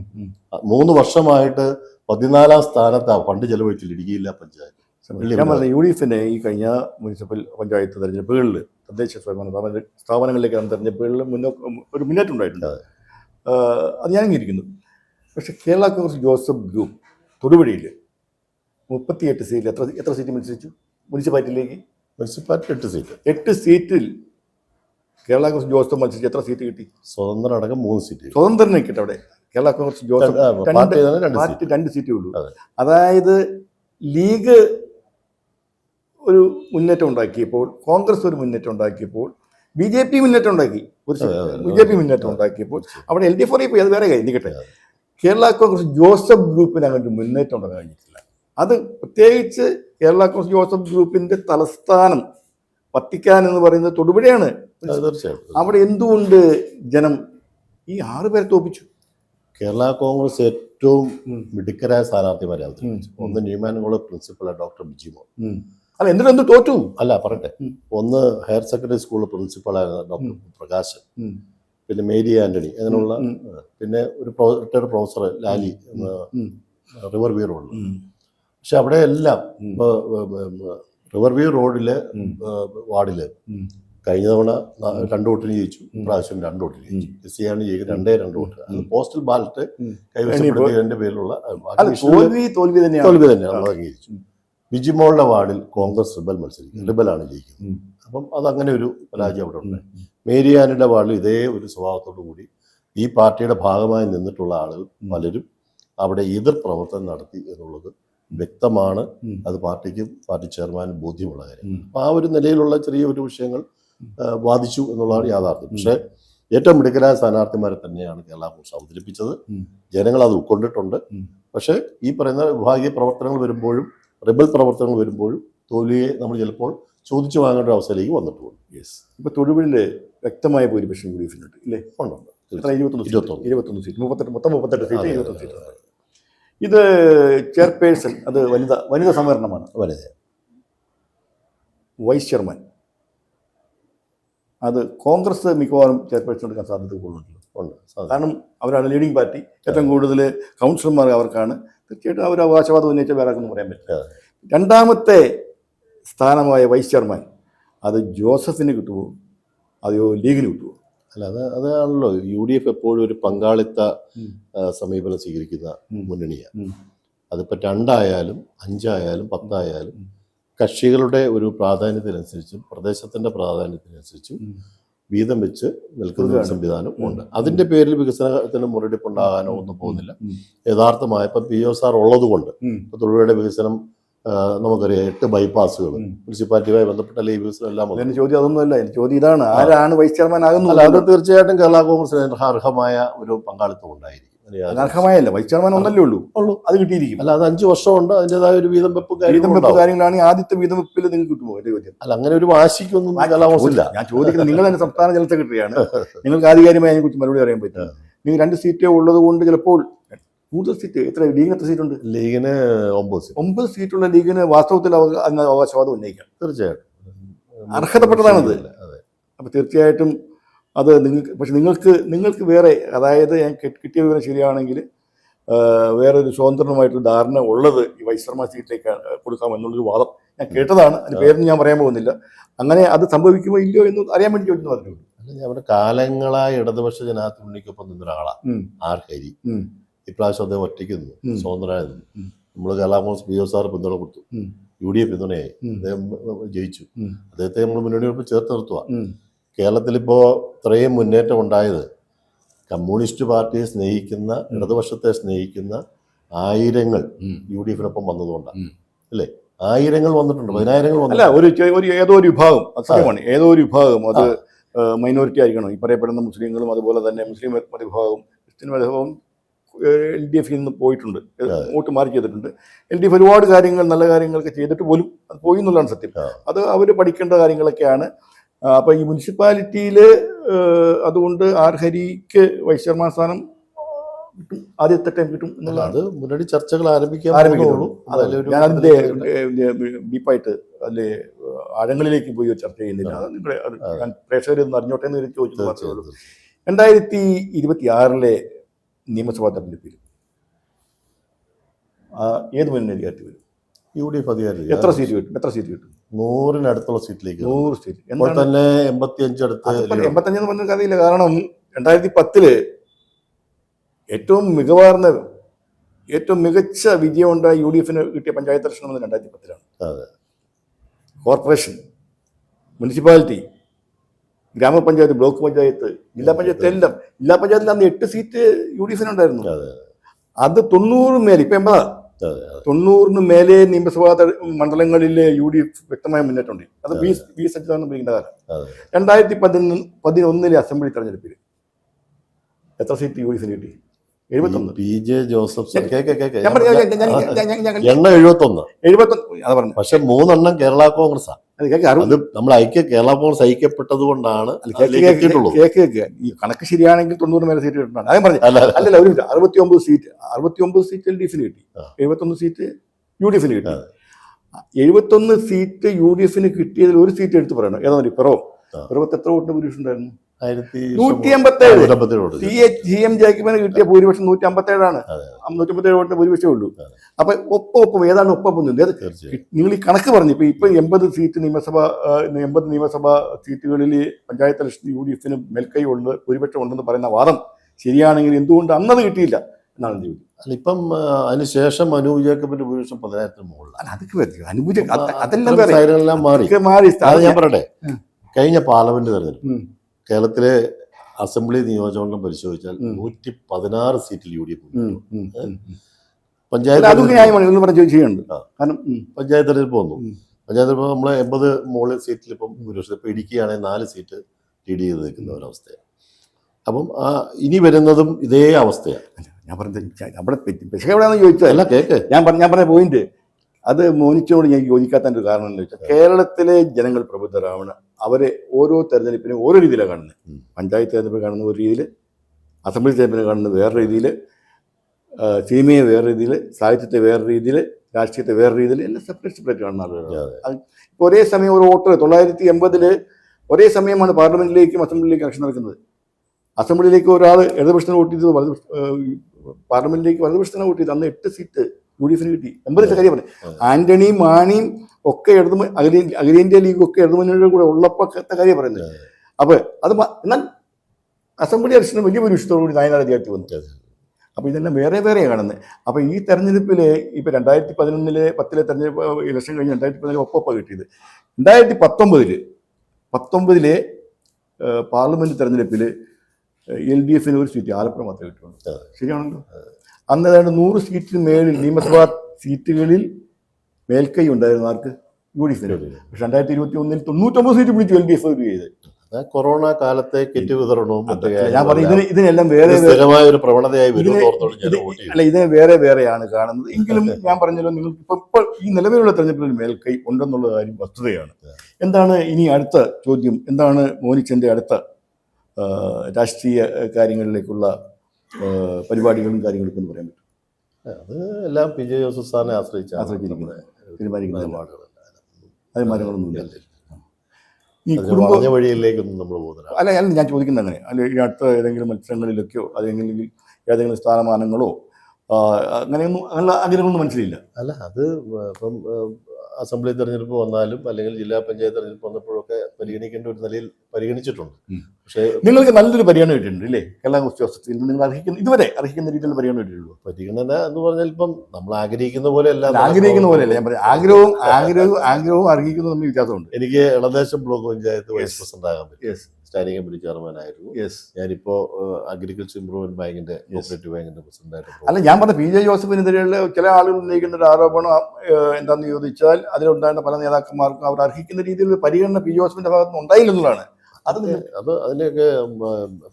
മൂന്ന് വർഷമായിട്ട് പതിനാലാം സ്ഥാനത്താണ് ഫണ്ട് ചെലവഴിച്ചില്ല ഇടുക്കി ജില്ലാ പഞ്ചായത്ത്. ഞാൻ പറഞ്ഞ യു ഡി എഫിന്റെ ഈ കഴിഞ്ഞ മുനിസിപ്പൽ പഞ്ചായത്ത് തെരഞ്ഞെടുപ്പുകളിൽ തദ്ദേശ സ്വയംഭരണ സ്ഥാപന- സ്ഥാപനങ്ങളിലേക്ക് നടന്ന തെരഞ്ഞെടുപ്പുകളിൽ മുന്നോക്ക ഒരു മുന്നേറ്റം ഉണ്ടായിട്ടുണ്ട്. അത്. ഞാൻ അംഗീകരിക്കുന്നു. പക്ഷെ കേരള കോൺഗ്രസ് ജോസഫ് ഗ്രൂപ്പ് തൊടുപുഴയിൽ മുപ്പത്തിയെട്ട് സീറ്റിൽ എത്ര എത്ര സീറ്റ് മത്സരിച്ചു? മുനിസിപ്പാലിറ്റിയിലേക്ക്? മുനിസിപ്പാലിറ്റി എട്ട് സീറ്റ്. എട്ട് സീറ്റിൽ കേരള കോൺഗ്രസ് ജോസഫ് മത്സരിച്ച് എത്ര സീറ്റ് കിട്ടി? സ്വതന്ത്രം അടക്കം മൂന്ന് സീറ്റ് സ്വതന്ത്രനെ കിട്ടി അവിടെ. കേരള കോൺഗ്രസ് ജോസഫ് രണ്ട് സീറ്റേ. ഉള്ളൂ. അതായത് ലീഗ് ഒരു മുന്നേറ്റം ഉണ്ടാക്കിയപ്പോൾ കോൺഗ്രസ് ഒരു മുന്നേറ്റം ഉണ്ടാക്കിയപ്പോൾ ബി ജെ പി മുന്നേറ്റം ഉണ്ടാക്കി. ബി ജെ പി മുന്നേറ്റം ഉണ്ടാക്കിയപ്പോൾ അവിടെ എൽ ഡി എഫ് പോയി അത് വേറെ കാര്യം നിൽക്കട്ടെ. കേരള കോൺഗ്രസ് ജോസഫ് ഗ്രൂപ്പിന് അങ്ങോട്ട് മുന്നേറ്റം ഉണ്ടാകാൻ കഴിഞ്ഞിട്ടില്ല അത് പ്രത്യേകിച്ച് കേരള കോൺഗ്രസ് ജോസഫ് ഗ്രൂപ്പിന്റെ തലസ്ഥാനം വത്തിക്കാൻ എന്ന് പറയുന്നത് തൊടുപുഴയാണ്. തീർച്ചയായിട്ടും. അവിടെ എന്തുകൊണ്ട് ജനം ഈ ആറ് പേരെ തോപ്പിച്ചു? കേരള കോൺഗ്രസ് ഏറ്റവും മിടുക്കരായ സ്ഥാനാർത്ഥിമാരെ അവതരിപ്പിച്ചു. ഒന്ന് ഒന്ന് ന്യൂമാൻകുളം പ്രിൻസിപ്പൽ ഡോക്ടർ ബിജിമോൻ. അല്ല എന്നിട്ട് എന്ത് തോറ്റു? അല്ല പറയട്ടെ. ഒന്ന് ഹയർ സെക്കൻഡറി സ്കൂൾ പ്രിൻസിപ്പളായിരുന്നു ഡോക്ടർ പ്രകാശ് പിന്നെ മേരി ആന്റണി അങ്ങനെയുള്ള പിന്നെ ഒരു retired professor Lali. River view റോഡിൽ പക്ഷെ അവിടെ എല്ലാം. റിവർ വ്യൂ റോഡിലെ വാർഡിൽ കഴിഞ്ഞ തവണ രണ്ടു വോട്ടിന് ജയിച്ചു. പ്രാവശ്യം രണ്ടു വോട്ടിന് ജയിച്ചു. എസ് സി ആണ് ജയിക്കുന്നത് രണ്ടേ രണ്ട് വോട്ട്. അത് പോസ്റ്റൽ ബാലറ്റ് കൈവശം കൈവശപ്പെടുത്തിയതിന്റെ പേരിലുള്ള തോൽവി തന്നെയാണ്. നമ്മൾ അംഗീകരിച്ചു. ബിജിമോളുടെ വാർഡിൽ കോൺഗ്രസ് റിബൽ മത്സരിക്കും. റിബലാണ് ജയിക്കുന്നത്. അപ്പം അതങ്ങനെ ഒരു പരാജയം അവിടെ ഉണ്ട്. മേരിയാനിയുടെ വാർഡിൽ ഇതേ ഒരു സ്വഭാവത്തോടു കൂടി ഈ പാർട്ടിയുടെ ഭാഗമായി നിന്നിട്ടുള്ള ആളുകൾ പലരും അവിടെ എതിർ പ്രവർത്തനം നടത്തി എന്നുള്ളത് വ്യക്തമാണ്. അത് പാർട്ടിക്ക് പാർട്ടി ചെയർമാനും ബോധ്യമുള്ള കാര്യം. ഉം. അപ്പൊ ആ ഒരു നിലയിലുള്ള ചെറിയ ഒരു വിഷയങ്ങൾ ബാധിച്ചു എന്നുള്ളതാണ് യാഥാർത്ഥ്യം. പക്ഷേ ഏറ്റവും മിടുക്കരായ സ്ഥാനാർത്ഥിമാരെ തന്നെയാണ് കേരള കോൺഗ്രസ് അവതരിപ്പിച്ചത്. ജനങ്ങൾ അത് ഉൾക്കൊണ്ടിട്ടുണ്ട്. പക്ഷേ ഈ പറയുന്ന വിഭാഗീയ പ്രവർത്തനങ്ങൾ വരുമ്പോഴും റിബൽ പ്രവർത്തനങ്ങൾ വരുമ്പോഴും തോൽവിയെ നമ്മൾ ചിലപ്പോൾ ചോദിച്ചു വാങ്ങേണ്ട ഒരു അവസ്ഥയിലേക്ക് വന്നിട്ടുണ്ട് യെസ് ഇപ്പൊ തൊടുപുഴയിൽ വ്യക്തമായ ഭൂരിപക്ഷം യു ഡി എഫിനുണ്ട്. ഇല്ലേ? ഉണ്ടുണ്ട് എത്ര? ഇരുപത്തൊന്ന് സീറ്റ്. ഇരുപത്തൊന്ന്. ഇരുപത്തൊന്ന് സീറ്റ്. മുപ്പത്തെട്ട് മൊത്തം മുപ്പത്തെട്ട് സീറ്റ് ഇരുപത്തൊന്ന് സീറ്റ്. ഇത് ചെയർപേഴ്സൺ അത് വനിത വനിതാ സംവരണമാണ്. വലുത് വൈസ് ചെയർമാൻ. അത് കോൺഗ്രസ് മിക്കവാറും ചെയർപേഴ്സൺ എടുക്കാൻ സാധ്യത കൂടുതലുണ്ട് ഉണ്ട്. കാരണം അവരാണ് ലീഡിംഗ് പാർട്ടി ഏറ്റവും കൂടുതൽ കൗൺസിലർമാർ അവർക്കാണ്. തീർച്ചയായിട്ടും അവർ അവകാശവാദം ഉന്നയിച്ച വേറെ ഒന്നും പറയാൻ പറ്റില്ല. രണ്ടാമത്തെ സ്ഥാനമായ വൈസ് ചെയർമാൻ അത് ജോസഫിന് കിട്ടുമോ അതോ ലീഗിന് കിട്ടുമോ അല്ല അത് അതാണല്ലോ യു ഡി എഫ് എപ്പോഴും ഒരു പങ്കാളിത്ത സമീപനം സ്വീകരിക്കുന്ന. മുന്നണിയാണ്. അതിപ്പോൾ രണ്ടായാലും അഞ്ചായാലും പത്തായാലും കക്ഷികളുടെ ഒരു പ്രാധാന്യത്തിനനുസരിച്ചും പ്രദേശത്തിന്റെ പ്രാധാന്യത്തിനനുസരിച്ചും. വീതം വെച്ച് നിൽക്കുന്ന. സംവിധാനം ഉണ്ട്. അതിന്റെ പേരിൽ വികസനത്തിന് മുരടിപ്പുണ്ടാകാനോ ഒന്നും പോകുന്നില്ല. യഥാർത്ഥമായ ഇപ്പം പി ഒ ആർ ഉള്ളത് കൊണ്ട് തൊഴിലുടെ വികസനം നമുക്കറിയാം എട്ട് ബൈപ്പാസുകൾ. മുനിസിപ്പാലിറ്റിയുമായി ബന്ധപ്പെട്ടല്ലേ ഈ വികസനം എല്ലാം. എന്റെ ചോദ്യം അതൊന്നുമല്ല എന്റെ ചോദ്യം ഇതാണ്. ആരാണ് വൈസ് ചെയർമാൻ ആകുന്നത് അത് തീർച്ചയായിട്ടും കേരള കോൺഗ്രസിന് അർഹമായ ഒരു പങ്കാളിത്തം ഉണ്ടായിരിക്കും. അതിന് അർഹമായല്ല വൈസ് ചെയർമാൻ ഒന്നല്ലേ ഉള്ളൂ. ഉള്ളൂ. അത് കിട്ടിയിരിക്കും. അല്ല അത് അഞ്ച് വർഷമുണ്ട്. അതിന്റെതായ ഒരു വീതം വെപ്പ് വീതം വെപ്പ് കാര്യങ്ങളാണ് ആദ്യത്തെ വീതം വെപ്പിൽ നിങ്ങൾക്ക് കിട്ടുമോ? എന്റെ ചോദ്യം അല്ല അങ്ങനെ ഒരു വാശിക്കൊന്നും കാലാവസ്ഥയില്ല ഞാൻ ചോദിക്കുന്നത് നിങ്ങൾ തന്നെ സംസ്ഥാന ജനറൽ സെക്രട്ടറിയാണ്. നിങ്ങൾക്ക് ആധികാരികമായി അതിനെ കുറിച്ച് മറുപടി പറയാൻ പറ്റും. നിങ്ങൾ രണ്ട് സീറ്റേ ഉള്ളത് കൊണ്ട് ചിലപ്പോൾ കൂടുതൽ സീറ്റ് എത്ര ലീഗിന് എത്ര സീറ്റ് ഉണ്ട് ലീഗിന് ഒമ്പത് സീറ്റ്. ഒമ്പത് സീറ്റുള്ള ലീഗിന് വാസ്തവത്തിൽ അതിന് അവകാശവാദം ഉന്നയിക്കാം. തീർച്ചയായിട്ടും. അർഹതപ്പെട്ടതാണത്. അതെ. അപ്പോൾ തീർച്ചയായിട്ടും അത് നിങ്ങൾക്ക് പക്ഷെ നിങ്ങൾക്ക് നിങ്ങൾക്ക് വേറെ അതായത് ഞാൻ കിട്ടിയ വിവരം ശരിയാണെങ്കിൽ വേറൊരു വേറെ ഒരു സ്വതന്ത്രമായിട്ടൊരു ധാരണ ഉള്ളത് ഈ വൈസർമാർ സീറ്റിലേക്ക് കൊടുക്കാം എന്നുള്ളൊരു വാദം ഞാൻ കേട്ടതാണ്. അതിന് പേരൊന്നും ഞാൻ പറയാൻ പോകുന്നില്ല. അങ്ങനെ അത് സംഭവിക്കുമോ ഇല്ലയോ എന്ന് അറിയാൻ വേണ്ടി ചോദിക്കുന്നു പറഞ്ഞു അവിടെ കാലങ്ങളായി ഇടതുപക്ഷ ജനാധിപത്യക്കൊപ്പം നിന്ന ഒരാളാണ് ആർ ഹരി. ഇപ്രാവശ്യം അദ്ദേഹം ഒറ്റയ്ക്ക് നിന്നു. സ്വതന്ത്രനായി നിന്നു നമ്മൾ Kerala Congress P O sir പിന്തുണ കൊടുത്തു. യു ഡി എഫ് പിന്തുണയായി. അദ്ദേഹം ജയിച്ചു. അദ്ദേഹത്തെ നമ്മൾ മുന്നണിയോടൊപ്പം ചേർത്ത് നിർത്തുക ഉം. കേരളത്തിലിപ്പോ ഇത്രയും മുന്നേറ്റം ഉണ്ടായത് കമ്മ്യൂണിസ്റ്റ് പാർട്ടിയെ സ്നേഹിക്കുന്ന ഇടതുപക്ഷത്തെ സ്നേഹിക്കുന്ന ആയിരങ്ങൾ. യു ഡി എഫിനൊപ്പം വന്നതുകൊണ്ടാണ് അല്ലേ? ആയിരങ്ങൾ വന്നിട്ടുണ്ട് പതിനായിരങ്ങൾ അല്ല ഒരു ഒരു ഏതോ ഒരു വിഭാഗം അത് സത്യമാണ്. ഏതോ ഒരു വിഭാഗം അത് മൈനോറിറ്റി ആയിരിക്കണം. ഈ പറയപ്പെടുന്ന മുസ്ലിങ്ങളും അതുപോലെ തന്നെ മുസ്ലിം മതവിഭാഗം ക്രിസ്ത്യൻ മതവിഭാഗം എൽ ഡി എഫിൽ നിന്ന് പോയിട്ടുണ്ട്. വോട്ട് മാറി ചെയ്തിട്ടുണ്ട്. എൽ ഡി എഫ് ഒരുപാട് കാര്യങ്ങൾ നല്ല കാര്യങ്ങളൊക്കെ ചെയ്തിട്ട് പോലും അത് പോയി എന്നുള്ളതാണ് സത്യം. അത് അവർ പഠിക്കേണ്ട കാര്യങ്ങളൊക്കെയാണ്. അപ്പൊ ഈ മുനിസിപ്പാലിറ്റിയിൽ അതുകൊണ്ട് ആർഹരിക്ക് വൈസ് ചെയർമാൻ സ്ഥാനം കിട്ടും. ആദ്യത്തെ ടൈം കിട്ടും എന്നുള്ളത് മുന്നണി ചർച്ചകൾ ആരംഭിക്കാൻ ഞാൻ അതിന്റെ ഡീപ്പായിട്ട് അതിലെ ആഴങ്ങളിലേക്ക് പോയി ചർച്ച ചെയ്യുന്നില്ല. അത്. ഒന്ന് പ്രേക്ഷകരൊന്ന് അറിഞ്ഞോട്ടെ എന്ന് ചോദിച്ചു മാത്രമേ രണ്ടായിരത്തി ഇരുപത്തി ആറിലെ നിയമസഭാ തെരഞ്ഞെടുപ്പിൽ ഏത് മുന്നണി അധികാരത്തിൽ വരും? യു ഡി എഫ് അധികാരം എത്ര സീറ്റ് കിട്ടും? എത്ര സീറ്റ് കിട്ടും? നൂറിനടുത്തുള്ള സീറ്റിലേക്ക്. നൂറ് സീറ്റ്. എന്താണ്? തന്നെ എൺപത്തി അഞ്ചടുത്ത് എൺപത്തഞ്ചെന്ന് പറഞ്ഞ കഥയില്ല കാരണം രണ്ടായിരത്തി പത്തിൽ ഏറ്റവും മികവാർന്ന ഏറ്റവും മികച്ച വിജയം ഉണ്ടായ യു ഡി എഫിന് കിട്ടിയ പഞ്ചായത്ത് ഇലക്ഷൻ വന്നത് രണ്ടായിരത്തി പത്തിലാണ് അതെ. കോർപ്പറേഷൻ മുനിസിപ്പാലിറ്റി ഗ്രാമപഞ്ചായത്ത് ബ്ലോക്ക് പഞ്ചായത്ത് ജില്ലാ പഞ്ചായത്ത് എല്ലാം. ജില്ലാ പഞ്ചായത്തിൽ അന്ന് എട്ട് സീറ്റ് യു ഡി എഫിനുണ്ടായിരുന്നു അതെ. അത് തൊണ്ണൂറ് മേലെ. ഇപ്പൊ എൺപതാ? അതെ തൊണ്ണൂറിന് മേലെ നിയമസഭാ മണ്ഡലങ്ങളിൽ യു ഡി എഫ് വ്യക്തമായ മുന്നേറ്റമുണ്ട്. അത് വി വി സച്ചിദാനന്ദ ഭരിക്കുന്ന കാലം. രണ്ടായിരത്തി പതിനൊന്ന് പതിനൊന്നിലെ അസംബ്ലി തെരഞ്ഞെടുപ്പിൽ എത്ര സീറ്റ് യു എഫിന് കിട്ടി? എഴുപത്തൊന്ന്. പി ജെ ജോസഫ് എഴുപത്തൊന്ന്. എഴുപത്തൊന്ന്. പക്ഷെ മൂന്നെണ്ണം കേരള കോൺഗ്രസ്. അറുപത് അത് നമ്മൾ ഐക്യ കേരള കോൺഗ്രസ് ഐക്യപ്പെട്ടത് കൊണ്ടാണ് കേക്ക് കേക്ക് ഈ കണക്ക് ശരിയാണെങ്കിൽ തൊണ്ണൂറ് മേലെ സീറ്റ് കിട്ടണം. അതേ പറഞ്ഞു. അല്ല അല്ലല്ല ഒരു അറുപത്തി ഒമ്പത് സീറ്റ്. അറുപത്തി ഒമ്പത് സീറ്റ് എൽ ഡി എഫിന് കിട്ടി. എഴുപത്തൊന്ന് സീറ്റ് യു ഡി എഫിന് കിട്ടി. എഴുപത്തൊന്ന് സീറ്റ് യു ഡി എഫിന് കിട്ടിയതിൽ ഒരു സീറ്റ് എടുത്ത് പറയണം. ഏതാ മതി? പെറോ? ആ. പിറവത്ത് എത്ര വോട്ടിന് ഭൂരിപക്ഷം ഉണ്ടായിരുന്നു? നൂറ്റി വോട്ട്. സി എം ജേക്കബിന് കിട്ടിയ ഭൂരിപക്ഷം നൂറ്റി അമ്പത്തേഴാണ്. നൂറ്റി അമ്പത്തേഴ് ഏഴ് ഭൂരിപക്ഷമേ ഉള്ളൂ അപ്പൊ ഒപ്പം ഒപ്പം ഏതാണ്ട് ഒപ്പം തീർച്ചയായും. നിങ്ങൾ ഈ കണക്ക് പറഞ്ഞു ഇപ്പൊ ഇപ്പൊ എൺപത് സീറ്റ് നിയമസഭ എൺപത് നിയമസഭാ സീറ്റുകളിൽ പഞ്ചായത്ത് ഇലക്ഷൻ യു ഡി എഫിന് മേൽക്കൈ ഉണ്ട് ഭൂരിപക്ഷം ഉണ്ടെന്ന് പറയുന്ന വാദം ശരിയാണെങ്കിൽ എന്തുകൊണ്ട് അന്നത് കിട്ടിയില്ല എന്നാണ് എന്റെ ചോദ്യം. അല്ല ഇപ്പം അതിനുശേഷം മനു ജേക്കബിന്റെ ഭൂരിപക്ഷം പതിനായിരത്തിന് മുകളിലാണ്. അനുഭൂതി അത് അതെല്ലാം മാറി. മാറി. അത് ഞാൻ പറയട്ടെ. കഴിഞ്ഞ പാർലമെന്റ് തെരഞ്ഞെടുപ്പ്. കേരളത്തിലെ അസംബ്ലി നിയോജകമണ്ഡലം പരിശോധിച്ചാൽ. നൂറ്റി പതിനാറ് സീറ്റിൽ യു ഡി എഫ് പഞ്ചായത്ത് ന്യായമാണ് ചെയ്യുന്നുണ്ട്. കാരണം പഞ്ചായത്ത് തെരഞ്ഞെടുപ്പ് വന്നു. പഞ്ചായത്ത് തെരഞ്ഞെടുപ്പ് നമ്മൾ എൺപത് മുകളിൽ സീറ്റിൽ ഇപ്പം ഭൂരിപക്ഷം ഇപ്പം ഇടുക്കിയാണെങ്കിൽ നാല് സീറ്റ് ലീഡ് ചെയ്ത് നിൽക്കുന്ന ഒരവസ്ഥയാണ് അപ്പം ആ ഇനി വരുന്നതും ഇതേ അവസ്ഥയാണ്. ഞാൻ പറഞ്ഞത് തെറ്റ് പക്ഷേ എവിടെയാണെന്ന് ചോദിച്ചത്? അല്ല കേക്ക്. ഞാൻ പറഞ്ഞ ഞാൻ പറഞ്ഞ പോയിന്റ് അത് മോനിച്ചോട് ഞാൻ യോജിക്കാത്തതിന്റെ ഒരു കാരണം എന്ന് വെച്ചാൽ കേരളത്തിലെ ജനങ്ങൾ പ്രബുദ്ധരാവണം അവരെ ഓരോ തെരഞ്ഞെടുപ്പിനും ഓരോ രീതിയിലാണ് കാണുന്നത്. പഞ്ചായത്ത് തെരഞ്ഞെടുപ്പ് കാണുന്ന ഒരു രീതിയിൽ അസംബ്ലി തെരഞ്ഞെടുപ്പിനെ കാണുന്ന വേറെ രീതിയിൽ സിനിമയെ വേറെ രീതിയിൽ സാഹിത്യത്തെ വേറെ രീതിയിൽ രാഷ്ട്രീയത്തെ വേറെ രീതിയിൽ എല്ലാം സെപ്പറേറ്റ് സെപ്പറേറ്റ് കാണുന്ന ആളുകളാണ്. ഒരേ സമയം ഒരു വോട്ടർ തൊള്ളായിരത്തി എൺപതിൽ ഒരേ സമയമാണ് പാർലമെന്റിലേക്കും അസംബ്ലിയിലേക്കും ഇലക്ഷൻ നടക്കുന്നത്. അസംബ്ലിയിലേക്ക് ഒരാൾ ഇടതുപക്ഷത്തിന് വോട്ട് ചെയ്തത് വലതുപക്ഷ പാർലമെന്റിലേക്ക് വലതുപക്ഷത്തിന് വോട്ട് ചെയ്തത് അന്ന് എട്ട് സീറ്റ് യു ഡി എഫിന് കിട്ടി എൺപതിന്റെ കാര്യം പറഞ്ഞു. ആന്റണിയും മാണിയും ഒക്കെ ഇടതു അഖിലേന്ത്യ ലീഗ് ഒക്കെ ഇടതുമുന്നണിയുടെ കൂടെ ഉള്ളപ്പോഴത്തെ കാര്യം പറയുന്നത്. അപ്പൊ അത് എന്നാൽ അസംബ്ലി ഇലക്ഷന് വലിയ ഭൂരിപക്ഷത്തോടുകൂടി നായനാട് അധികാരത്തിൽ വന്നു. അപ്പോൾ അപ്പൊ ഇതെല്ലാം വേറെ വേറെ കാണുന്നത്. അപ്പൊ ഈ തെരഞ്ഞെടുപ്പിലെ ഇപ്പൊ രണ്ടായിരത്തി പതിനൊന്നിലെ പത്തിലെ തെരഞ്ഞെടുപ്പ് ഇലക്ഷൻ കഴിഞ്ഞ് രണ്ടായിരത്തി പതിനൊന്നിലെ ഒപ്പൊപ്പ കിട്ടിയത്. രണ്ടായിരത്തി പത്തൊമ്പതിൽ പത്തൊമ്പതിലെ പാർലമെന്റ് തെരഞ്ഞെടുപ്പിൽ എൽ ഡി എഫിന് ഒരു സീറ്റ് ആലപ്പുഴ മാത്രമേ കിട്ടുള്ളൂ. ശരിയാണല്ലോ? അന്ന് ഏതാണ്ട് നൂറ് സീറ്റിന് മേളിൽ നിയമസഭാ സീറ്റുകളിൽ മേൽക്കൈ ഉണ്ടായിരുന്നു ആർക്ക്? യു ഡി എഫിന്. പക്ഷെ രണ്ടായിരത്തി ഇരുപത്തി ഒന്നിൽ തൊണ്ണൂറ്റൊമ്പത് സീറ്റ് പിടിച്ചു എൽ ഡി എഫ് ചെയ്ത്. കൊറോണ കാലത്തെ കിറ്റ് വിതരണവും ഞാൻ പറഞ്ഞു ഇതിന് ഇതിനെല്ലാം വേറെ സ്ഥിരമായ ഒരു പ്രവണതയായി അല്ല ഇതിനെ വേറെ വേറെയാണ് കാണുന്നത്. എങ്കിലും ഞാൻ പറഞ്ഞല്ലോ നിങ്ങൾക്ക് ഇപ്പൊ ഇപ്പോൾ ഈ നിലവിലുള്ള തെരഞ്ഞെടുപ്പിൽ മേൽക്കൈ ഉണ്ടെന്നുള്ള കാര്യം വസ്തുതയാണ്. എന്താണ് ഇനി അടുത്ത ചോദ്യം? എന്താണ് മോനിച്ചന്റെ അടുത്ത രാഷ്ട്രീയ കാര്യങ്ങളിലേക്കുള്ള പരിപാടികളും കാര്യങ്ങളൊക്കെ എന്ന് പറയാൻ പറ്റും അത് എല്ലാം പി ജെ ജോസഫ് സാറിനെ ആശ്രയിച്ചാണ് ആശ്രയിച്ചിരിക്കുന്നത്. നിലപാടുകളെല്ലാം. അത് ഇല്ല. ഈ കുടുംബ വഴിയിലേക്കൊന്നും നമ്മൾ പോകുന്നില്ല അല്ല അല്ല ഞാൻ ചോദിക്കുന്നത് അങ്ങനെ അല്ല ഈ അടുത്ത ഏതെങ്കിലും മത്സരങ്ങളിലൊക്കെയോ അല്ലെങ്കിൽ ഏതെങ്കിലും സ്ഥാനമാനങ്ങളോ അങ്ങനെയൊന്നും അങ്ങനെയുള്ള ആഗ്രഹമൊന്നും മനസ്സിലില്ല അല്ല അത് ഇപ്പം അസംബ്ലി തെരഞ്ഞെടുപ്പ് വന്നാലും അല്ലെങ്കിൽ ജില്ലാ പഞ്ചായത്ത് തെരഞ്ഞെടുപ്പ് വന്നപ്പോഴൊക്കെ പരിഗണിക്കേണ്ട ഒരു നിലയിൽ പരിഗണിച്ചിട്ടുണ്ട്. പക്ഷേ നിങ്ങൾക്ക് നല്ലൊരു പരിഗണന കിട്ടിയിട്ടുണ്ട് അല്ലേ കേരള നിങ്ങൾ അർഹിക്കുന്ന ഇതുവരെ അർഹിക്കുന്ന രീതിയിൽ പരിഗണന കിട്ടിയിട്ടുള്ളൂ. പരിഗണന എന്ന് പറഞ്ഞാൽ ഇപ്പം നമ്മൾ ആഗ്രഹിക്കുന്ന പോലെ അല്ല ആഗ്രഹിക്കുന്ന പോലെയല്ല. ഞാൻ പറയാം ആഗ്രഹവും ആഗ്രഹവും ആഗ്രഹവും അർഹിക്കുന്നതും വ്യത്യാസമുണ്ട്. എനിക്ക് Eladesam block panchayat vice president ആകാൻ പറ്റും. സ്റ്റാൻഡിംഗ് കമ്മിറ്റി ചെയർമാൻ ആയിരുന്നു യെസ് ഞാനിപ്പോ അഗ്രികൾച്ചർ ഇംപ്രൂവ്മെന്റ് ബാങ്കിന്റെ കോപ്പറേറ്റീവ് ബാങ്കിന്റെ പ്രസിഡന്റ് ആയിരുന്നു അല്ല ഞാൻ പറഞ്ഞ പി ജെ ജോസഫിനെതിരെയുള്ള ചില ആളുകൾ ഉന്നയിക്കുന്ന ഒരു ആരോപണം എന്താണെന്ന് ചോദിച്ചാൽ അതിലുണ്ടായിരുന്ന പല നേതാക്കന്മാർക്കും അവർ അർഹിക്കുന്ന രീതിയിൽ പരിഗണന പി ജോസഫിന്റെ ഭാഗത്ത് നിന്ന് ഉണ്ടായില്ലെന്നുള്ളതാണ് അത് അത് അതിനെയൊക്കെ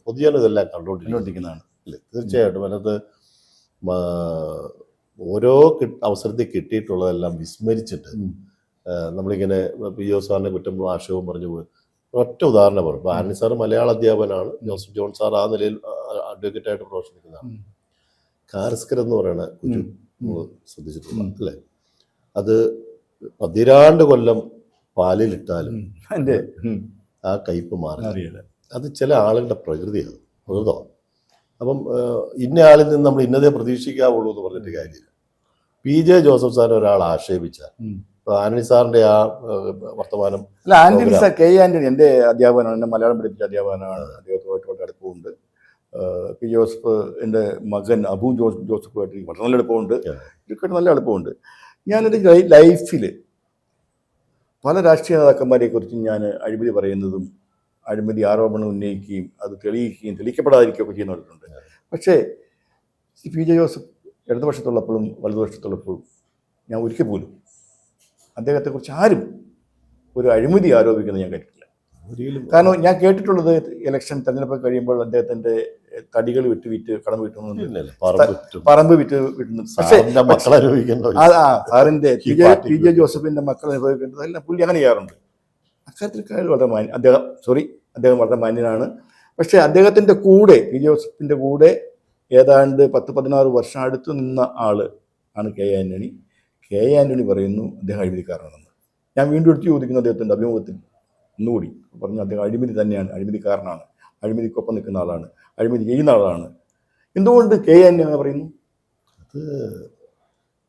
പൊതുജനം ഇതെല്ലാം കണ്ടുകൊണ്ടിരിക്കുന്നതാണ്. അല്ലേ? തീർച്ചയായിട്ടും. അതിനകത്ത് ഓരോ അവസരത്തിൽ കിട്ടിയിട്ടുള്ളതെല്ലാം വിസ്മരിച്ചിട്ട് നമ്മളിങ്ങനെ പി ഒ സാറിനെ കുറ്റം ആക്ഷേപം പറഞ്ഞു ഒറ്റ ഉദാഹരണം പറയും ഇപ്പോൾ ആന്റണി സാർ മലയാള അധ്യാപനാണ് ജോസഫ് ജോൺ സാർ ആ നിലയിൽ അഡ്വക്കേറ്റ് ആയിട്ട് പ്രവർത്തിക്കുന്നതാണ്. കാരസ്കർ എന്ന് പറയുന്ന ഒരു ശ്രദ്ധിച്ചിട്ടുള്ള അല്ലേ? അത് പതിരാണ്ട് കൊല്ലം പാലിലിട്ടാലും. ആ കയ്പ് മാറി. അത് ചില ആളുകളുടെ പ്രകൃതിയാണ്. പ്രകൃതമാണ് അപ്പം ഇന്ന ആളിൽ നിന്ന് നമ്മൾ ഇന്നതേ പ്രതീക്ഷിക്കാവുള്ളൂ എന്ന് പറഞ്ഞിട്ട് കാര്യമില്ല. പി ജെ ജോസഫ് സാറിനെ ഒരാൾ ആക്ഷേപിച്ചാൽ ആന്റണി സാറിന്റെ ആ വർത്തമാനം അല്ല ആന്റണി സാർ കെ ആന്റണി എന്റെ അധ്യാപകനാണ് എന്നെ മലയാളം പഠിപ്പിച്ച അധ്യാപകനാണ്. അദ്ദേഹത്തുമായിട്ട് വളരെ അടുപ്പമുണ്ട്. പി ജോസഫ് എന്റെ മകൻ അബു ജോസ് ജോസഫുമായിട്ട് വളരെ നല്ല എളുപ്പമുണ്ട് ക്രിക്കറ്റ് നല്ല എളുപ്പമുണ്ട് ഞാനെന്റെ ലൈഫിൽ പല രാഷ്ട്രീയ നേതാക്കന്മാരെ കുറിച്ച് ഞാൻ അഴിമതി പറയുന്നതും അഴിമതി ആരോപണം ഉന്നയിക്കുകയും അത് തെളിയിക്കുകയും തെളിയിക്കപ്പെടാതിരിക്കുകയൊക്കെ ചെയ്യുന്നവരുണ്ട് പക്ഷേ പി ജെ ജോസഫ് ഇടതുപക്ഷത്തുള്ളപ്പോഴും വലതുപക്ഷത്തുള്ളപ്പോഴും ഞാൻ ഒരിക്കൽ പോലും അദ്ദേഹത്തെക്കുറിച്ച് ആരും ഒരു അഴിമതി ആരോപിക്കുന്നത് ഞാൻ കേട്ടിട്ടില്ല. കാരണം ഞാൻ കേട്ടിട്ടുള്ളത് ഇലക്ഷൻ തെരഞ്ഞെടുപ്പ് കഴിയുമ്പോൾ അദ്ദേഹത്തിന്റെ തടികൾ വിട്ട് വിറ്റ് കടം വിട്ടുന്നു. പറമ്പ് വിറ്റും. വിട്ടുന്നു. പക്ഷേ സാറിന്റെ മക്കളെ പി ജെ ജോസഫിന്റെ മക്കൾ അനുഭവിക്കേണ്ടത് എല്ലാം പുള്ളി അങ്ങനെ ചെയ്യാറുണ്ട്. അക്കാര്യത്തിൽ കാര്യം വളരെ മാന്യ അദ്ദേഹം സോറി അദ്ദേഹം വളരെ മാന്യനാണ്. പക്ഷേ അദ്ദേഹത്തിന്റെ കൂടെ പി ജെ ജോസഫിന്റെ കൂടെ ഏതാണ്ട് പത്ത് പതിനാറ് വർഷം അടുത്ത് നിന്ന ആൾ ആണ് കെ ആന്റണി. കെ ആന്റണി പറയുന്നു അദ്ദേഹം അഴിമതിക്കാരനാണെന്ന്. ഞാൻ വീണ്ടും എടുത്തു ചോദിക്കുന്നു അദ്ദേഹത്തിന്റെ അഭിമുഖത്തിൽ ഒന്നുകൂടി പറഞ്ഞു അദ്ദേഹം അഴിമതി തന്നെയാണ് അഴിമതിക്കാരനാണ്. അഴിമതിക്കൊപ്പം നിൽക്കുന്ന ആളാണ് അഴിമതി ചെയ്യുന്ന ആളാണ്. എന്തുകൊണ്ട് കെ ആന്റണി അങ്ങനെ പറയുന്നു? അത്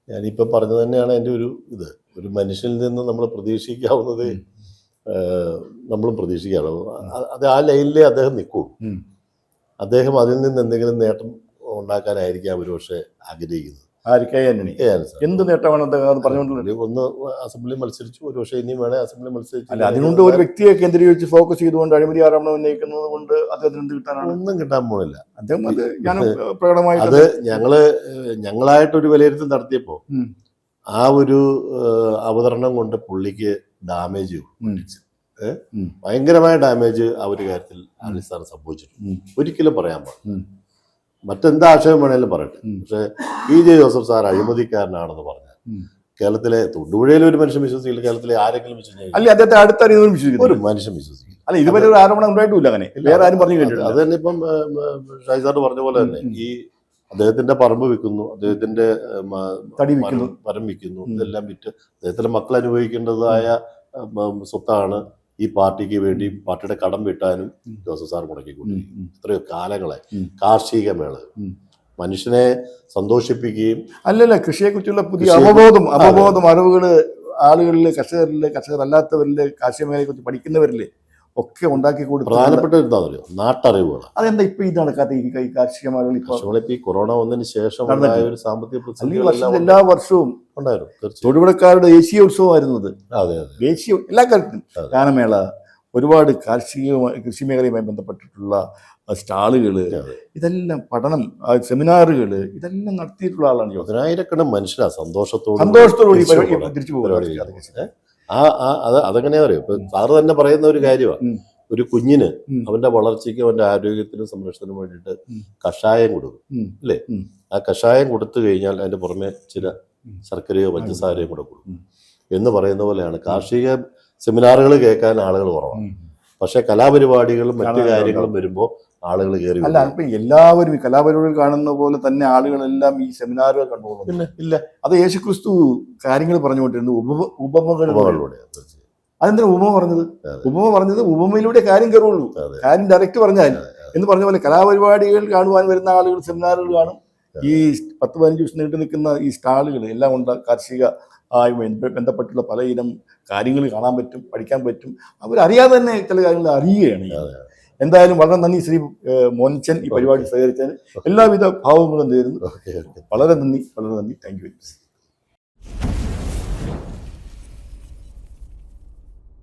ഞാനിപ്പോൾ പറഞ്ഞത് തന്നെയാണ് എന്റെ ഒരു ഇത്. ഒരു മനുഷ്യനിൽ നിന്ന് നമ്മൾ പ്രതീക്ഷിക്കാവുന്നത് നമ്മളും പ്രതീക്ഷിക്കാറ് അത് ആ ലൈനിലേ അദ്ദേഹം നിൽക്കൂ അദ്ദേഹം അതിൽ നിന്ന് എന്തെങ്കിലും നേട്ടം ഉണ്ടാക്കാനായിരിക്കാം ഒരുപക്ഷെ ആഗ്രഹിക്കുന്നത്. ആര്? കെ ആന്റണി. എന്ത് നേട്ടമാണ് അദ്ദേഹം പറഞ്ഞുകൊണ്ടുള്ളത് ഒന്ന് അസംബ്ലി മത്സരിച്ചു ഒരു പക്ഷേ ഇനിയും വേണേ അസംബ്ലി മത്സരിച്ചു അല്ല അതിനുണ്ട് ഒരു വ്യക്തിയെ കേന്ദ്രീകരിച്ച് ഫോക്കസ് ചെയ്തുകൊണ്ട് അഴിമതി ആരോപണം ഉന്നയിക്കുന്നത് കൊണ്ട് അദ്ദേഹത്തിന് എന്ത് കിട്ടാനാണ്? ഒന്നും കിട്ടാൻ പോണില്ല. അദ്ദേഹം അത് ഞാൻ പ്രകടമായിട്ട് അത് ഞങ്ങൾ ഞങ്ങളായിട്ട് ഒരു വിലയിരുത്തൽ നടത്തിയപ്പോ ആ ഒരു അവതരണം കൊണ്ട് പുള്ളിക്ക് ഡാമേജ്. ഭയങ്കരമായ ഡാമേജ് ആ ഒരു കാര്യത്തിൽ അടിസ്ഥാനം സംഭവിച്ചിട്ടുണ്ട്. ഒരിക്കലും പറയാൻ പാടില്ല. മറ്റെന്ത് ആശയം വേണേലും പറയട്ടെ. പക്ഷെ പി. ജെ. ജോസഫ് സാർ അഴിമതിക്കാരനാണെന്ന് പറഞ്ഞാൽ കേരളത്തിലെ തൊടുപുഴയിലെ ഒരു മനുഷ്യൻ വിശ്വസിക്കില്ല കേരളത്തിലെ ആരെങ്കിലും വിശ്വസിക്കില്ല അല്ല അദ്ദേഹത്തെ അടുത്തറിയുന്നവരും ഒരു മനുഷ്യൻ വിശ്വസിക്കില്ല. അല്ല ഇതുവരെ ഒരു ആരോപണം ഉണ്ടായിട്ടില്ല അങ്ങനെ. വേറെ ആരും പറഞ്ഞു അത് കേട്ടിട്ടില്ല. അത് തന്നെ ഇപ്പം ഷൈസാർ പറഞ്ഞ പോലെ തന്നെ ഈ അദ്ദേഹത്തിന്റെ പറമ്പ് വിൽക്കുന്നു അദ്ദേഹത്തിന്റെ തടി വിൽക്കുന്നു. മരം വിൽക്കുന്നു ഇതെല്ലാം വിറ്റ് അദ്ദേഹത്തിന്റെ മക്കൾ അനുഭവിക്കേണ്ടതായ സ്വത്താണ്. ഈ പാർട്ടിക്ക് വേണ്ടി പാർട്ടിയുടെ കടം വെട്ടാനും. ജോസഫ് സാർ മുടക്കി ഇത്രയോ കാലങ്ങളെ. കാർഷിക മേള. മനുഷ്യനെ സന്തോഷിപ്പിക്കുകയും അല്ലല്ല കൃഷിയെ കുറിച്ചുള്ള പുതിയ അവബോധം അവബോധം. അറിവുകൾ ആളുകളിൽ കർഷകരിൽ കർഷകരല്ലാത്തവരിൽ കാർഷിക മേഖലയെ കുറിച്ച് പഠിക്കുന്നവരിൽ ഒക്കെ ഉണ്ടാക്കി കൊടുക്കുന്ന പ്രധാനപ്പെട്ട എന്താണെന്നറിയോ നാട്ടറിവുകൾ അതെന്താ ഇപ്പൊ ഇത് നടക്കാത്ത ഈ കാർഷിക മേഖലകൾ ഇപ്പൊ ഈ കൊറോണ വന്നതിന് ശേഷം. ഉണ്ടായ ഒരു സാമ്പത്തിക പ്രതിസന്ധി എല്ലാ വർഷവും ഉണ്ടായിരുന്നു. തൊഴിലുടക്കാരുടെ ദേശീയ ഉത്സവമായിരുന്നത്. അതെ അതെ. ദേശീയ എല്ലാ കാര്യത്തിലും. ഗാനമേള ഒരുപാട് കാർഷിക കൃഷി മേഖലയുമായി ബന്ധപ്പെട്ടിട്ടുള്ള സ്റ്റാളുകൾ ഇതെല്ലാം പഠനം സെമിനാറുകൾ ഇതെല്ലാം നടത്തിയിട്ടുള്ള ആളാണ് പതിനായിരക്കണക്കിന് മനുഷ്യരാ സന്തോഷത്തോടെ സന്തോഷത്തോടുകൂടി പരിപാടി തിരിച്ചു പോകുന്നത്. ആ ആ അത് അതെങ്ങനെയാ അറിയോ? ഇപ്പൊ സാറ് തന്നെ പറയുന്ന ഒരു കാര്യമാണ് ഒരു കുഞ്ഞിന് അവന്റെ വളർച്ചയ്ക്കും അവന്റെ ആരോഗ്യത്തിനും സംരക്ഷണത്തിനും വേണ്ടിയിട്ട് കഷായം കൊടുക്കും. അല്ലേ? ആ കഷായം കൊടുത്തു കഴിഞ്ഞാൽ അതിന്റെ പുറമെ ചില. ശർക്കരയോ പഞ്ചസാരയോ കൂടെ കൊടുക്കും. എന്ന് പറയുന്ന പോലെയാണ്. കാർഷിക സെമിനാറുകൾ കേൾക്കാൻ ആളുകൾ കുറവാണ്. പക്ഷെ കലാപരിപാടികളും മറ്റു കാര്യങ്ങളും വരുമ്പോൾ ആളുകൾ കയറി അല്ല അപ്പൊ ഇപ്പൊ എല്ലാവരും ഈ കലാപരിപാടികൾ കാണുന്ന പോലെ തന്നെ ആളുകളെല്ലാം ഈ സെമിനാറുകൾ കണ്ടുപോകുന്നു ഇല്ല അത് യേശുക്രിസ്തു കാര്യങ്ങൾ പറഞ്ഞുകൊണ്ടിരുന്നു ഉപമ ഉപമകളിലൂടെ. അതെന്തിനാ ഉപമ പറഞ്ഞത്? ഉപമ പറഞ്ഞത് ഉപമയിലൂടെ കാര്യം കയറുള്ളൂ. കാര്യം ഡയറക്റ്റ് പറഞ്ഞാൽ എന്ന് പറഞ്ഞ പോലെ കലാപരിപാടികൾ കാണുവാൻ വരുന്ന ആളുകൾ സെമിനാറുകൾ കാണും. ഈ പത്ത് പതിനഞ്ച് ദിവസം നീണ്ടു നിൽക്കുന്ന ഈ സ്റ്റാളുകൾ എല്ലാം ഉണ്ട്. കാർഷിക ആയി ബന്ധപ്പെട്ടുള്ള പലയിനം ഇനം കാര്യങ്ങൾ കാണാൻ പറ്റും പഠിക്കാൻ പറ്റും. അവരറിയാതെ തന്നെ ചില കാര്യങ്ങൾ അറിയുകയാണ്. എന്തായാലും വളരെ നന്ദി ശ്രീ മോനിച്ചൻ ഈ പരിപാടി സഹകരിച്ചതിന് എല്ലാവിധ ഭാവങ്ങളും നേരുന്നു. വളരെ നന്ദി വളരെ നന്ദി. Thank you.